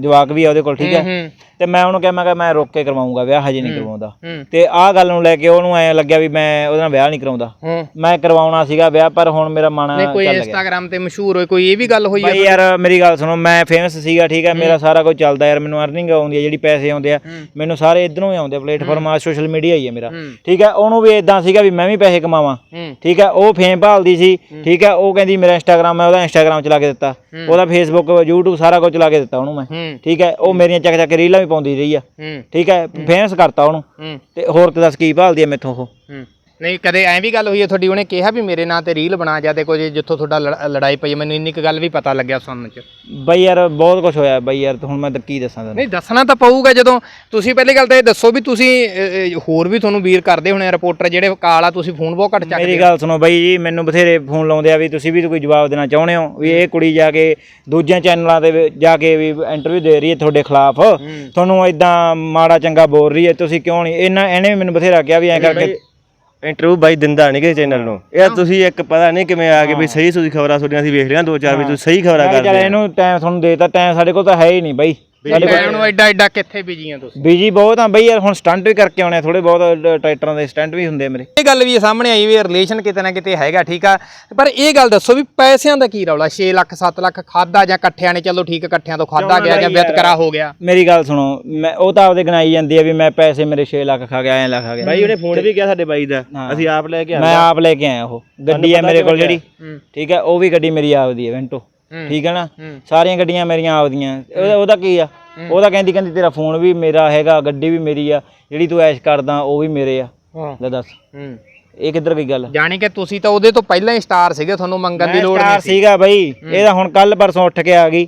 Speaker 1: ਜਵਾਕ ਵੀ ਆ ਉਹਦੇ ਕੋਲ ਠੀਕ ਹੈ? ਤੇ ਮੈਂ ਉਹਨੂੰ ਕਿਹਾ ਮੈਂ ਕਿਹਾ ਮੈਂ ਰੋਕ ਕੇ ਕਰਵਾਉਂਗਾ ਵਿਆਹ ਹਜੇ ਨਹੀਂ ਕਰਵਾਉਂਦਾ। ਤੇ ਆਹ ਗੱਲ ਨੂੰ ਲੈ ਕੇ ਉਹਨੂੰ ਐ ਲੱਗਿਆ ਵੀ ਮੈਂ ਉਹਦੇ ਨਾਲ ਵਿਆਹ ਨਹੀਂ ਕਰਾਉਂਦਾ। ਮੈਂ ਕਰਵਾਉਣਾ ਸੀਗਾ ਵਿਆਹ ਪਰ ਹੁਣ ਮੇਰਾ ਮਨ
Speaker 2: ਨਹੀਂ ਕੋਈ
Speaker 1: ਚੱਲ ਗਿਆ।
Speaker 2: ਇੰਸਟਾਗ੍ਰam ਤੇ ਮਸ਼ਹੂਰ ਹੋਏ ਕੋਈ ਇਹ ਵੀ ਗੱਲ ਹੋਈ ਹੈ
Speaker 1: ਬਾਈ ਯਾਰ ਮੇਰੀ ਗੱਲ ਸੁਣੋ ਮੈਂ ਫੇਮਸ ਸੀਗਾ ਠੀਕ ਹੈ ਮੇਰਾ ਸਾਰਾ ਕੁਝ ਚੱਲਦਾ ਯਾਰ ਮੈਨੂੰ ਅਰਨਿੰਗ ਆਉਂਦੀ ਹੈ ਜਿਹੜੀ ਪੈਸੇ ਆਉਂਦੇ ਆ ਮੈਨੂੰ ਸਾਰੇ ਇਧਰੋਂ ਹੀ ਆਉਂਦੇ ਪਲੇਟਫਾਰਮ ਆ ਸੋਸ਼ਲ ਮੀਡੀਆ ਹੀ ਹੈ ਮੇਰਾ।
Speaker 2: ਹੂੰ।
Speaker 1: ਠੀਕ ਹੈ ਉਹਨੂੰ ਵੀ ਇਦਾਂ ਸੀਗਾ ਵੀ ਮੈਂ ਵੀ ਪੈਸੇ ਕਮਾਵਾਂ।
Speaker 2: ਹੂੰ।
Speaker 1: ਠੀਕ ਹੈ ਉਹ ਫੇਮ ਭਾਲਦੀ ਸੀ ਠੀਕ ਹੈ ਉਹ ਕਹਿੰਦੀ ਮੇਰਾ ਇੰਸਟਾਗ੍ਰam ਮੈਂ ਉਹਦਾ ਇੰਸਟਾਗ੍ਰam ਚਲਾ ਕੇ ਦਿੱਤਾ। ਉਹਦਾ ਫੇਸਬੁੱਕ YouTube ਸਾਰਾ ਕੁਝ ਚਲਾ ਕੇ ਦਿੱਤਾ ਉਹਨੂੰ ਮੈਂ।
Speaker 2: ਹੂੰ।
Speaker 1: ਠੀਕ ਹੈ ਉਹ ਮੇਰੀਆਂ ਚੱਕ ਚੱਕ ਰੀਲਾਂ ਵੀ ਪਾਉਂਦੀ ਰਹੀ ਆ।
Speaker 2: ਹੂੰ।
Speaker 1: ਠੀਕ ਹੈ ਫੇਮਸ ਕਰਤਾ ਉਹਨੂੰ।
Speaker 2: ਹੂੰ।
Speaker 1: ਤੇ ਹੋਰ ਤੇ ਦੱਸ ਕੀ ਭਾਲਦੀ ਆ ਮੈਥੋਂ ਉਹ।
Speaker 2: ਹੂੰ। ਨਹੀਂ ਕਦੇ ਐਂ ਵੀ ਗੱਲ ਹੋਈ ਹੈ ਤੁਹਾਡੀ ਉਹਨੇ ਕਿਹਾ ਵੀ ਮੇਰੇ ਨਾਂ ਤੇ ਰੀਲ ਬਣਾ ਜਾ ਤੇ ਕੁਝ ਜਿੱਥੋਂ ਤੁਹਾਡਾ ਲੜ- ਲੜਾਈ ਪਈ ਹੈ, ਮੈਨੂੰ ਇੰਨੀ ਕੁ ਗੱਲ ਵੀ ਪਤਾ ਲੱਗਿਆ ਸੁਣਨ ਚ।
Speaker 1: ਬਈ ਯਾਰ ਬਹੁਤ ਕੁਝ ਹੋਇਆ ਬਈ ਯਾਰ ਹੁਣ ਮੈਂ ਤਾਂ ਕੀ ਦੱਸਾਂ ਤੈਨੂੰ?
Speaker 2: ਨਹੀਂ ਦੱਸਣਾ ਤਾਂ ਪਊਗਾ ਜਦੋਂ ਤੁਸੀਂ ਪਹਿਲੀ ਗੱਲ ਤਾਂ ਇਹ ਦੱਸੋ ਵੀ ਤੁਸੀਂ ਅ, ਅ, ਹੋਰ ਵੀ ਤੁਹਾਨੂੰ ਵੀਰ ਕਰਦੇ ਹੋਣੇ ਰਿਪੋਰਟਰ ਜਿਹੜੇ ਕਾਲ ਆ ਤੁਸੀਂ ਫੋਨ ਬਹੁਤ ਘੱਟ ਚੱਕਦੇ
Speaker 1: ਮੇਰੀ ਗੱਲ ਸੁਣੋ ਬਾਈ ਜੀ ਮੈਨੂੰ ਬਥੇਰੇ ਫੋਨ ਲਾਉਂਦੇ ਆ ਵੀ ਤੁਸੀਂ ਵੀ ਕੋਈ ਜਵਾਬ ਦੇਣਾ ਚਾਹੁੰਦੇ ਹੋ ਵੀ ਇਹ ਕੁੜੀ ਜਾ ਕੇ ਦੂਜਿਆਂ ਚੈਨਲਾਂ ਤੇ ਵੀ ਜਾ ਕੇ ਵੀ ਇੰਟਰਵਿਊ ਦੇ ਰਹੀ ਹੈ ਤੁਹਾਡੇ ਖਿਲਾਫ। ਤੁਹਾਨੂੰ ਇਦਾਂ ਮਾੜਾ ਚੰਗਾ ਬੋਲ ਰਹੀ ਹੈ ਤੁਸੀਂ ਕਿਉਂ ਨਹੀਂ? ਇਹਨਾਂ ਇਹਨੇ ਵੀ ਮੈਨੂੰ ਬਥੇਰਾ ਕਿਹਾ ਵੀ ਐਂ ਕਰਕੇ
Speaker 3: ਇੰਟਰਵਿਊ ਬਾਈ ਦਿੰਦਾ ਨਹੀਂ ਕਿਸੇ ਚੈਨਲ ਨੂੰ। ਇਹ ਤੁਸੀਂ ਇੱਕ ਪਤਾ ਨਹੀਂ ਕਿਵੇਂ ਆ ਕੇ ਵੀ ਸਹੀ ਸੁਦੀ ਖਬਰਾਂ ਤੁਹਾਡੀਆਂ ਅਸੀਂ ਵੇਖ ਰਹੇ ਹਾਂ ਦੋ ਚਾਰ ਵੀ ਤੁਸੀਂ ਸਹੀ ਖਬਰਾਂ
Speaker 1: ਚੱਲ
Speaker 3: ਕਰਦੇ
Speaker 1: ਇਹਨੂੰ ਟਾਈਮ ਤੁਹਾਨੂੰ ਦੇਤਾ ਟਾਈਮ ਸਾਡੇ ਕੋਲ ਤਾਂ ਹੈ ਹੀ ਨਹੀਂ ਬਾਈ। ਸਾਡੇ
Speaker 2: ਟਾਈਮ ਨੂੰ ਐਡਾ ਐਡਾ ਕਿੱਥੇ ਬਿਜ਼ੀ ਆ ਤੁਸੀਂ?
Speaker 1: ਬੀਜੀ ਬਹੁਤ ਆ ਬਈ ਯਾਰ ਹੁਣ ਸਟੰਟ ਵੀ ਕਰਕੇ ਆਉਣੇ ਥੋੜੇ ਬਹੁਤ ਟਰੈਕਟਰਾਂ ਦੇ ਸਟੰਟ ਵੀ ਹੁੰਦੇ ਆ ਮੇਰੇ।
Speaker 2: ਇਹ ਗੱਲ ਵੀ ਸਾਹਮਣੇ ਆਈ ਵੀ ਰਿਲੇਸ਼ਨ ਕਿਤੇ ਨਾ ਕਿਤੇ ਹੈਗਾ ਠੀਕ ਆ? ਪਰ ਇਹ ਗੱਲ ਦੱਸੋ ਵੀ ਪੈਸਿਆਂ ਦਾ ਕੀ ਰੌਲਾ? 6 ਲੱਖ 7 ਲੱਖ ਖਾਦਾ ਜਾਂ ਇਕੱਠਿਆਂ ਨੇ ਚਲੋ ਠੀਕ ਆ, ਇਕੱਠਿਆਂ ਤੋਂ ਖਾਦਾ ਗਿਆ ਜਾਂ ਵਿਤਕਰਾ ਹੋ ਗਿਆ।
Speaker 1: ਮੇਰੀ ਗੱਲ ਸੁਣੋ ਮੈਂ ਉਹ ਤਾਂ ਆਪਦੇ ਗਣਾਈ ਜਾਂਦੀ ਆ ਵੀ ਮੈਂ ਪੈਸੇ ਮੇਰੇ 6 ਲੱਖ ਖਾ ਗਿਆ ਐ ਲੱਖ ਖਾ ਗਿਆ।
Speaker 3: ਬਾਈ ਉਹਨੇ ਫੋਨ ਵੀ ਕਿਹਾ ਸਾਡੇ ਬਾਈ ਦਾ। ਅਸੀਂ ਆਪ ਲੈ ਕੇ
Speaker 1: ਮੈਂ ਆਪ ਲੈ ਕੇ ਆਇਆ ਉਹ। ਗੱਡੀ ਹੈ ਮੇਰੇ ਕੋਲ ਜਿਹੜੀ। ਠੀਕ ਹੈ ਉਹ ਵੀ ਗੱਡੀ ਮੇਰੀ ਆਪਦੀ ਹੈ ਵੈਂਟੋ। ਠੀਕ ਹੈ ਨਾ। ਸਾਰੀਆਂ ਗੱਡੀਆਂ ਮੇਰੀਆਂ ਆਪਦੀਆਂ। ਉਹਦਾ ਉਹਦਾ ਕੀ ਆ? ਉਹਦਾ ਕਹਿੰਦੀ ਕਹਿੰਦੀ ਤੇਰਾ ਫੋਨ ਵੀ ਮੇਰਾ ਹੈਗਾ ਗੱਡੀ ਵੀ ਮੇਰੀ ਆ। ਜਿਹੜੀ ਤੂੰ ਐਸ਼ ਕਰਦਾ ਉਹ ਵੀ ਮੇਰੇ ਆ। ਲੈ ਦੱਸ। ਇਹ ਕਿੱਧਰ ਗਈ ਗੱਲ?
Speaker 2: ਜਾਣੀ ਕਿ ਤੁਸੀਂ ਤਾਂ ਉਹਦੇ ਤੋਂ ਪਹਿਲਾਂ ਹੀ ਸਟਾਰ ਸੀਗੇ ਤੁਹਾਨੂੰ ਮੰਗਣ ਦੀ ਲੋੜ ਨਹੀਂ ਸੀ।
Speaker 1: ਸੀਗਾ ਬਈ। ਇਹ ਤਾਂ ਹੁਣ ਕੱਲ ਪਰਸੋਂ ਉੱਠ ਕੇ ਆ ਗਈ।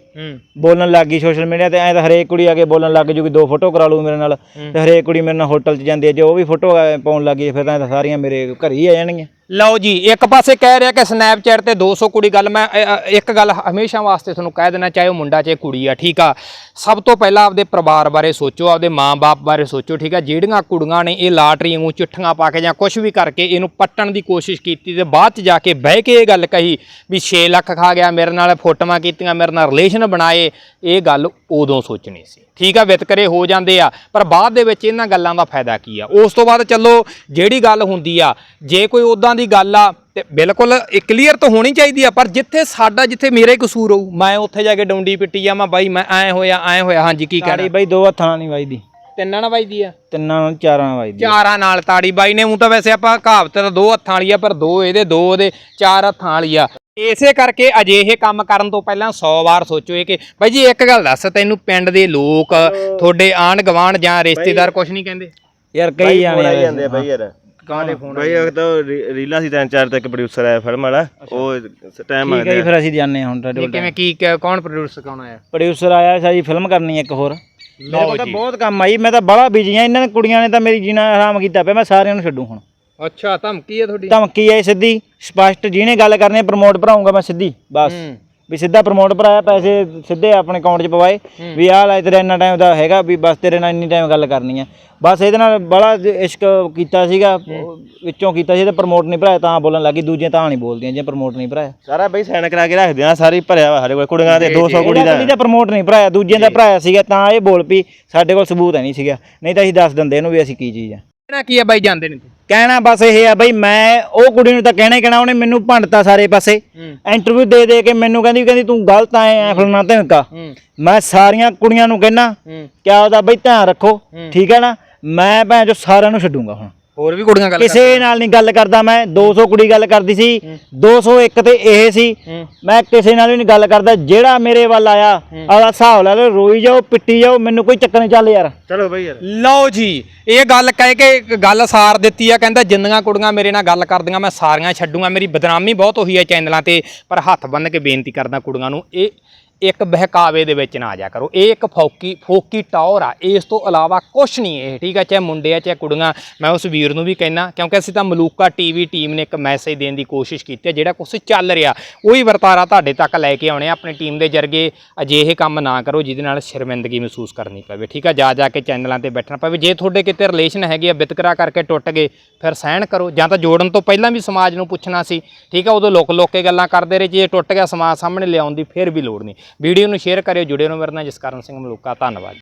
Speaker 1: ਬੋਲਣ ਲੱਗ ਗਈ ਸੋਸ਼ਲ ਮੀਡੀਆ ਤੇ ਐ ਤਾਂ ਹਰੇਕ ਕੁੜੀ ਆ ਕੇ ਬੋਲਣ ਲੱਗ ਜੂਗੀ ਦੋ ਫੋਟੋ ਕਰਾ ਲੂ ਮੇਰੇ ਨਾਲ। ਤੇ ਹਰੇਕ ਕੁੜੀ ਮੇਰੇ ਨਾਲ ਹੋਟਲ 'ਚ ਜਾਂਦੀ ਹੈ ਜੇ ਉਹ ਵੀ ਫੋਟੋ ਪਾਉਣ ਲੱਗ ਗਈ ਫਿਰ ਤਾਂ ਸਾਰੀਆਂ ਮੇਰੇ ਘਰ ਹੀ ਆ ਜਾਣਗੀਆਂ।
Speaker 2: ਲਓ ਜੀ, ਇੱਕ ਪਾਸੇ ਕਹਿ ਰਿਹਾ ਕਿ ਸਨੈਪਚੈਟ ਤੇ 200 ਕੁੜੀ ਗੱਲ, ਮੈਂ ਇੱਕ ਗੱਲ ਹਮੇਸ਼ਾ ਵਾਸਤੇ ਤੁਹਾਨੂੰ ਕਹਿ ਦੇਣਾ ਚਾਹੇ ਉਹ ਮੁੰਡਾ, ਚਾਹੇ ਕੁੜੀ ਆ, ਠੀਕ ਆ? ਸਭ ਤੋਂ ਪਹਿਲਾਂ ਆਪਦੇ ਪਰਿਵਾਰ ਬਾਰੇ ਸੋਚੋ, ਆਪਦੇ ਮਾਂ-ਬਾਪ ਬਾਰੇ ਸੋਚੋ, ਠੀਕ ਆ? ਜਿਹੜੀਆਂ ਕੁੜੀਆਂ ਨੇ ਇਹ ਲਾਟਰੀ ਵਾਂਗੂ ਚਿੱਠੀਆਂ ਪਾ ਕੇ ਜਾਂ ਕੁਝ ਵੀ ਕਰਕੇ ਇਹਨੂੰ ਪੱਟਣ ਦੀ ਕੋਸ਼ਿਸ਼ ਕੀਤੀ ਤੇ ਬਾਅਦ ਚ ਜਾ ਕੇ ਬਹਿ ਕੇ ਇਹ ਗੱਲ ਕਹੀ ਵੀ 6 ਲੱਖ ਖਾ ਗਿਆ, ਮੇਰੇ ਨਾਲ ਫੋਟੋਆਂ ਕੀਤੀਆਂ, ਮੇਰੇ ਨਾਲ ਰਿਲੇਸ਼ਨ ਬਣਾਏ, ਇਹ ਗੱਲ ਉਦੋਂ ਸੋਚਣੀ ਸੀ। ਠੀਕ ਆ ਵਿਤਕਰੇ ਹੋ ਜਾਂਦੇ ਆ ਪਰ ਬਾਅਦ ਦੇ ਵਿੱਚ ਇਹਨਾਂ ਗੱਲਾਂ ਦਾ ਫਾਇਦਾ ਕੀ ਆ? ਉਸ ਤੋਂ ਬਾਅਦ ਚੱਲੋ ਜਿਹੜੀ ਗੱਲ ਹੁੰਦੀ ਆ ਜੇ ਕੋਈ ਉਦਾਂ ਦੀ ਗੱਲ ਆ ਤੇ ਬਿਲਕੁਲ ਕਲੀਅਰ ਤਾਂ ਹੋਣੀ ਚਾਹੀਦੀ ਆ ਪਰ ਜਿੱਥੇ ਸਾਡਾ ਜਿੱਥੇ ਮੇਰਾ ਹੀ ਕਸੂਰ ਹੋਊ ਮੈਂ ਉੱਥੇ ਜਾ ਕੇ ਡੌਂਡੀ ਪਿੱਟੀ ਜਾਵਾਂ ਬਾਈ ਮੈਂ ਐ ਹੋਇਆ ਐ ਹੋਇਆ ਹਾਂਜੀ ਕੀ
Speaker 1: ਤਾੜੀ
Speaker 2: ਕਹਿਣਾ
Speaker 1: ਬਈ ਦੋ ਹੱਥਾਂ ਨਾਲ ਨਹੀਂ ਵੱਜਦੀ।
Speaker 2: ਤਿੰਨਾਂ ਨਾਲ ਵੱਜਦੀ ਆ?
Speaker 1: ਤਿੰਨਾਂ ਨਾਲ ਚਾਰਾਂ ਨਾਲ ਵੱਜਦੀ
Speaker 2: ਚਾਰਾਂ ਨਾਲ ਤਾੜੀ ਬਾਈ ਨੇ ਉਹ ਤਾਂ ਵੈਸੇ ਆਪਾਂ ਕਹਾਵਤ ਤਾਂ ਦੋ ਹੱਥਾਂ ਵਾਲੀ ਆ ਪਰ ਦੋ ਇਹਦੇ ਦੋ ਉਹਦੇ ਚਾਰ ਹੱਥਾਂ ਵਾਲੀ ਆ। ਇਸੇ ਕਰਕੇ ਅਜਿਹੇ ਕੰਮ ਕਰਨ ਤੋਂ ਪਹਿਲਾਂ 100 ਵਾਰ ਸੋਚੋ ਇਹ ਕਿ ਬਾਈ ਜੀ ਇੱਕ ਗੱਲ ਦੱਸ ਤੈਨੂੰ ਪਿੰਡ ਦੇ ਲੋਕ ਤੁਹਾਡੇ ਆਂਢ ਗਵਾਂਢ ਜਾਂ ਰਿਸ਼ਤੇਦਾਰ ਕੁਝ ਨਹੀਂ ਕਹਿੰਦੇ?
Speaker 1: ਯਾਰ ਕਈ ਜਾਣੇ ਆ
Speaker 3: ਬਾਈ ਯਾਰ।
Speaker 2: ਕਾਹਦੇ ਫੋਨ
Speaker 3: ਬਾਈ ਉਹ ਤਾਂ ਰੀ- ਰੀਲਾਂ ਸੀ ਤਿੰਨ ਚਾਰ ਤੇ ਇੱਕ ਪ੍ਰੋਡਿਊਸਰ ਆਇਆ ਫਿਲਮ ਵਾਲਾ। ਉਹ ਟਾਈਮ
Speaker 1: ਠੀਕ ਹੈ ਜੀ, ਫਿਰ ਅਸੀਂ ਜਾਣੇ ਹੁਣ ਤੁਹਾਡੇ ਕੋਲ
Speaker 2: ਕਿਵੇਂ ਕੀ ਕ- ਕੌਣ ਪ੍ਰੋਡਿਊਸਰ ਕੌਣ ਆਇਆ?
Speaker 1: ਪ੍ਰੋਡਿਊਸਰ ਆਇਆ ਸਾਡੀ ਫਿਲਮ ਕਰਨੀ ਹੈ ਇੱਕ ਹੋਰ। ਮੇਰੇ ਕੋਲ ਤਾਂ ਬਹੁਤ ਕੰਮ ਆਈ ਮੈਂ ਤਾਂ ਬੜਾ ਬਿਜ਼ੀ ਆ ਇਹਨਾਂ ਨੇ ਕੁੜੀਆਂ ਨੇ ਤਾਂ ਮੇਰੀ ਜੀਣਾ ਹਰਾਮ ਕੀਤਾ ਪਿਆ ਮੈਂ ਸਾਰਿਆਂ ਨੂੰ ਛੱਡੂ ਹੁਣ।
Speaker 2: ਅੱਛਾ ਧਮਕੀ ਹੈ ਤੁਹਾਡੀ?
Speaker 1: ਧਮਕੀ ਆਈ ਸਿੱਧੀ। ਸਪਸ਼ਟ ਜਿਹਨੇ ਗੱਲ ਕਰਨੀ ਪ੍ਰਮੋਟ ਭਰਾਉਂਗਾ ਮੈਂ ਸਿੱਧੀ ਬਸ।
Speaker 2: ਹੂੰ।
Speaker 1: ਵੀ ਸਿੱਧਾ ਪ੍ਰਮੋਟ ਭਰਾਇਆ ਪੈਸੇ ਸਿੱਧੇ ਆਪਣੇ ਅਕਾਊਂਟ 'ਚ ਪਵਾਏ। ਵੀ ਆਹ ਲੈ ਤੇਰਾ ਇੰਨਾ ਟਾਈਮ ਦਾ ਹੈਗਾ ਵੀ ਬਸ ਤੇਰੇ ਨਾਲ ਇੰਨੀ ਟਾਈਮ ਗੱਲ ਕਰਨੀ ਹੈ ਬਸ ਇਹਦੇ ਨਾਲ ਬੜਾ ਇਸ਼ਕ ਕੀਤਾ ਸੀਗਾ ਵਿੱਚੋਂ ਕੀਤਾ ਸੀ ਤੇ ਪ੍ਰਮੋਟ ਨਹੀਂ ਭਰਾਇਆ ਤਾਂ ਬੋਲਣ ਲੱਗੀ ਦੂਜੀਆਂ ਤਾਂ ਨਹੀਂ ਬੋਲਦੀਆਂ ਜੇ ਪ੍ਰਮੋਟ ਨਹੀਂ ਭਰਾਇਆ।
Speaker 3: ਸਾਰਾ ਬਾਈ ਸਾਈਨ ਕਰਾ ਕੇ ਰੱਖਦੇ ਆ ਸਾਰੀ ਭਰਿਆ ਵਾ ਸਾਡੇ ਕੋਲ ਕੁੜੀਆਂ ਦੇ 200 ਕੁੜੀ
Speaker 1: ਇਹਦਾ
Speaker 3: ਦਾ।
Speaker 1: ਕੱਲੀ ਦਾ ਪ੍ਰਮੋਟ ਨਹੀਂ ਭਰਾਇਆ ਦੂਜਿਆਂ ਦਾ ਭਰਾਇਆ ਸੀਗਾ ਤਾਂ ਇਹ ਬੋਲ ਪਈ ਸਾਡੇ ਕੋਲ ਸਬੂਤ ਹੈ ਨਹੀਂ ਸੀਗਾ। ਨਹੀਂ ਤਾਂ ਅਸੀਂ ਦੱਸ ਦਿੰਦੇ ਇਹਨੂੰ ਵੀ ਅਸੀਂ ਕੀ ਚੀਜ਼ ਆ।
Speaker 2: ਕਹਿਣਾ ਕੀ ਹੈ ਬਾਈ ਜਾਂਦੇ ਨੇ
Speaker 1: ਕਹਿਣਾ ਬਸ ਇਹ ਆ ਬਈ ਮੈਂ ਉਹ ਕੁੜੀ ਨੂੰ ਤਾਂ ਕਹਿਣਾ ਹੀ ਕਹਿਣਾ ਉਹਨੇ ਮੈਨੂੰ ਭੰਡਤਾ ਸਾਰੇ ਪਾਸੇ। ਇੰਟਰਵਿਊ ਦੇ ਦੇ ਕੇ ਮੈਨੂੰ ਕਹਿੰਦੀ ਕਹਿੰਦੀ ਤੂੰ ਗਲਤ ਆਏ ਐ ਫਲਣਾ ਧਮਕਾ। ਮੈਂ ਸਾਰੀਆਂ ਕੁੜੀਆਂ ਨੂੰ ਕਹਿਣਾ
Speaker 2: ਹੂੰ।
Speaker 1: ਕਿਆ ਉਹਦਾ ਬਈ ਧਿਆਨ ਰੱਖੋ ਠੀਕ ਹੈ ਨਾ? ਮੈਂ ਭੈਣ ਜੋ ਸਾਰਿਆਂ ਨੂੰ ਛੱਡੂਗਾ ਹੁਣ।
Speaker 2: ਹੋਰ ਵੀ ਕੁੜੀਆਂ ਗੱਲ
Speaker 1: ਕਿਸੇ ਨਾਲ ਨਹੀਂ ਗੱਲ ਕਰਦਾ ਮੈਂ 200 ਕੁੜੀ ਗੱਲ ਕਰਦੀ ਸੀ 201 ਤੇ ਇਹ ਸੀ ਮੈਂ ਕਿਸੇ ਨਾਲ ਵੀ ਨਹੀਂ ਗੱਲ ਕਰਦਾ ਜਿਹੜਾ ਮੇਰੇ ਵੱਲ ਆਇਆ ਆਦਾ ਹਿਸਾਬ ਲਾ ਲਓ ਰੋਈ ਜਾਓ ਪਿੱਟੀ ਜਾਓ ਮੈਨੂੰ ਕੋਈ ਚੱਕਰ ਨਹੀਂ ਚੱਲ ਯਾਰ।
Speaker 3: ਚਲੋ ਬਾਈ ਯਾਰ।
Speaker 2: ਲਓ ਜੀ ਇਹ ਗੱਲ ਕਹਿ ਕੇ ਇੱਕ ਗੱਲ ਸਾਰ ਦਿੱਤੀ ਆ ਕਹਿੰਦਾ ਜਿੰਨੀਆਂ ਕੁੜੀਆਂ ਮੇਰੇ ਨਾਲ ਗੱਲ ਕਰਦੀਆਂ ਮੈਂ ਸਾਰੀਆਂ ਛੱਡੂਗਾ ਮੇਰੀ ਬਦਨਾਮੀ ਬਹੁਤ ਹੋਈ ਹੈ ਚੈਨਲਾਂ ਤੇ ਪਰ ਹੱਥ ਬੰਨ ਕੇ ਬੇਨਤੀ ਕਰਦਾ ਕੁੜੀਆਂ ਨੂੰ ਇਹ ਇੱਕ ਬਹਿਕਾਵੇ ਦੇ ਵਿੱਚ ਨਾ ਆ ਜਾ ਕਰੋ। ਇਹ ਇੱਕ ਫੌਕੀ, ਫੋਕੀ ਟੌਰ ਆ। ਇਸ ਤੋਂ ਇਲਾਵਾ ਕੁਛ ਨਹੀਂ ਇਹ, ਠੀਕ ਆ? ਚਾਹੇ ਮੁੰਡੇ ਆ ਚਾਹੇ ਕੁੜੀਆਂ। ਮੈਂ ਉਸ ਵੀਰ ਨੂੰ ਵੀ ਕਹਿਣਾ ਕਿਉਂਕਿ ਅਸੀਂ ਤਾਂ ਮਲੂਕਾ ਟੀਵੀ ਟੀਮ ਨੇ ਇੱਕ ਮੈਸੇਜ ਦੇਣ ਦੀ ਕੋਸ਼ਿਸ਼ ਕੀਤੀ ਹੈ ਜਿਹੜਾ ਕੁਛ ਚੱਲ ਰਿਹਾ। ਉਹੀ ਵਰਤਾਰਾ ਤੁਹਾਡੇ ਤੱਕ ਲੈ ਕੇ ਆਉਣੇ ਆ। ਆਪਣੀ ਟੀਮ ਦੇ ਜਰਗੇ ਅਜਿਹੇ ਕੰਮ ਨਾ ਕਰੋ, ਜਿਹਦੇ ਨਾਲ ਸ਼ਰਮਿੰਦਗੀ ਮਹਿਸੂਸ ਕਰਨੀ ਪਵੇ, ਠੀਕ ਆ? ਜਾ ਜਾ ਕੇ ਚੈਨਲਾਂ ਤੇ ਬੈਠਣਾ ਪਵੇ। ਜੇ ਤੁਹਾਡੇ ਕਿਤੇ ਰਿਲੇਸ਼ਨ ਹੈਗੇ ਆ ਵਿਤਕਰਾ ਕਰਕੇ ਟੁੱਟ ਗਏ, ਫਿਰ ਸਹਿਣ ਕਰੋ। ਜਾਂ ਤਾਂ ਜੋੜਨ ਤੋਂ ਪਹਿਲਾਂ ਵੀ ਸਮਾਜ ਨੂੰ ਪੁੱਛਣਾ ਸੀ, ਠੀਕ ਆ? ਉਦੋਂ ਲੋਕ ਲੋਕ ਗੱਲਾਂ ਕਰਦੇ ਰਹੇ, ਜੇ ਟੁੱਟ ਗਿਆ ਸਮਾਜ ਸਾਹਮਣੇ ਲਿਆਉਣ ਦੀ ਫਿਰ ਵੀ ਲੋੜ ਨਹੀਂ। ਵੀਡੀਓ ਨੂੰ ਸ਼ੇਅਰ ਕਰਿਓ ਜੁੜੇ ਰਹੋ ਮੇਰੇ ਨਾਲ ਜਸਕਰਨ ਸਿੰਘ ਮਲੂਕਾ ਧੰਨਵਾਦ।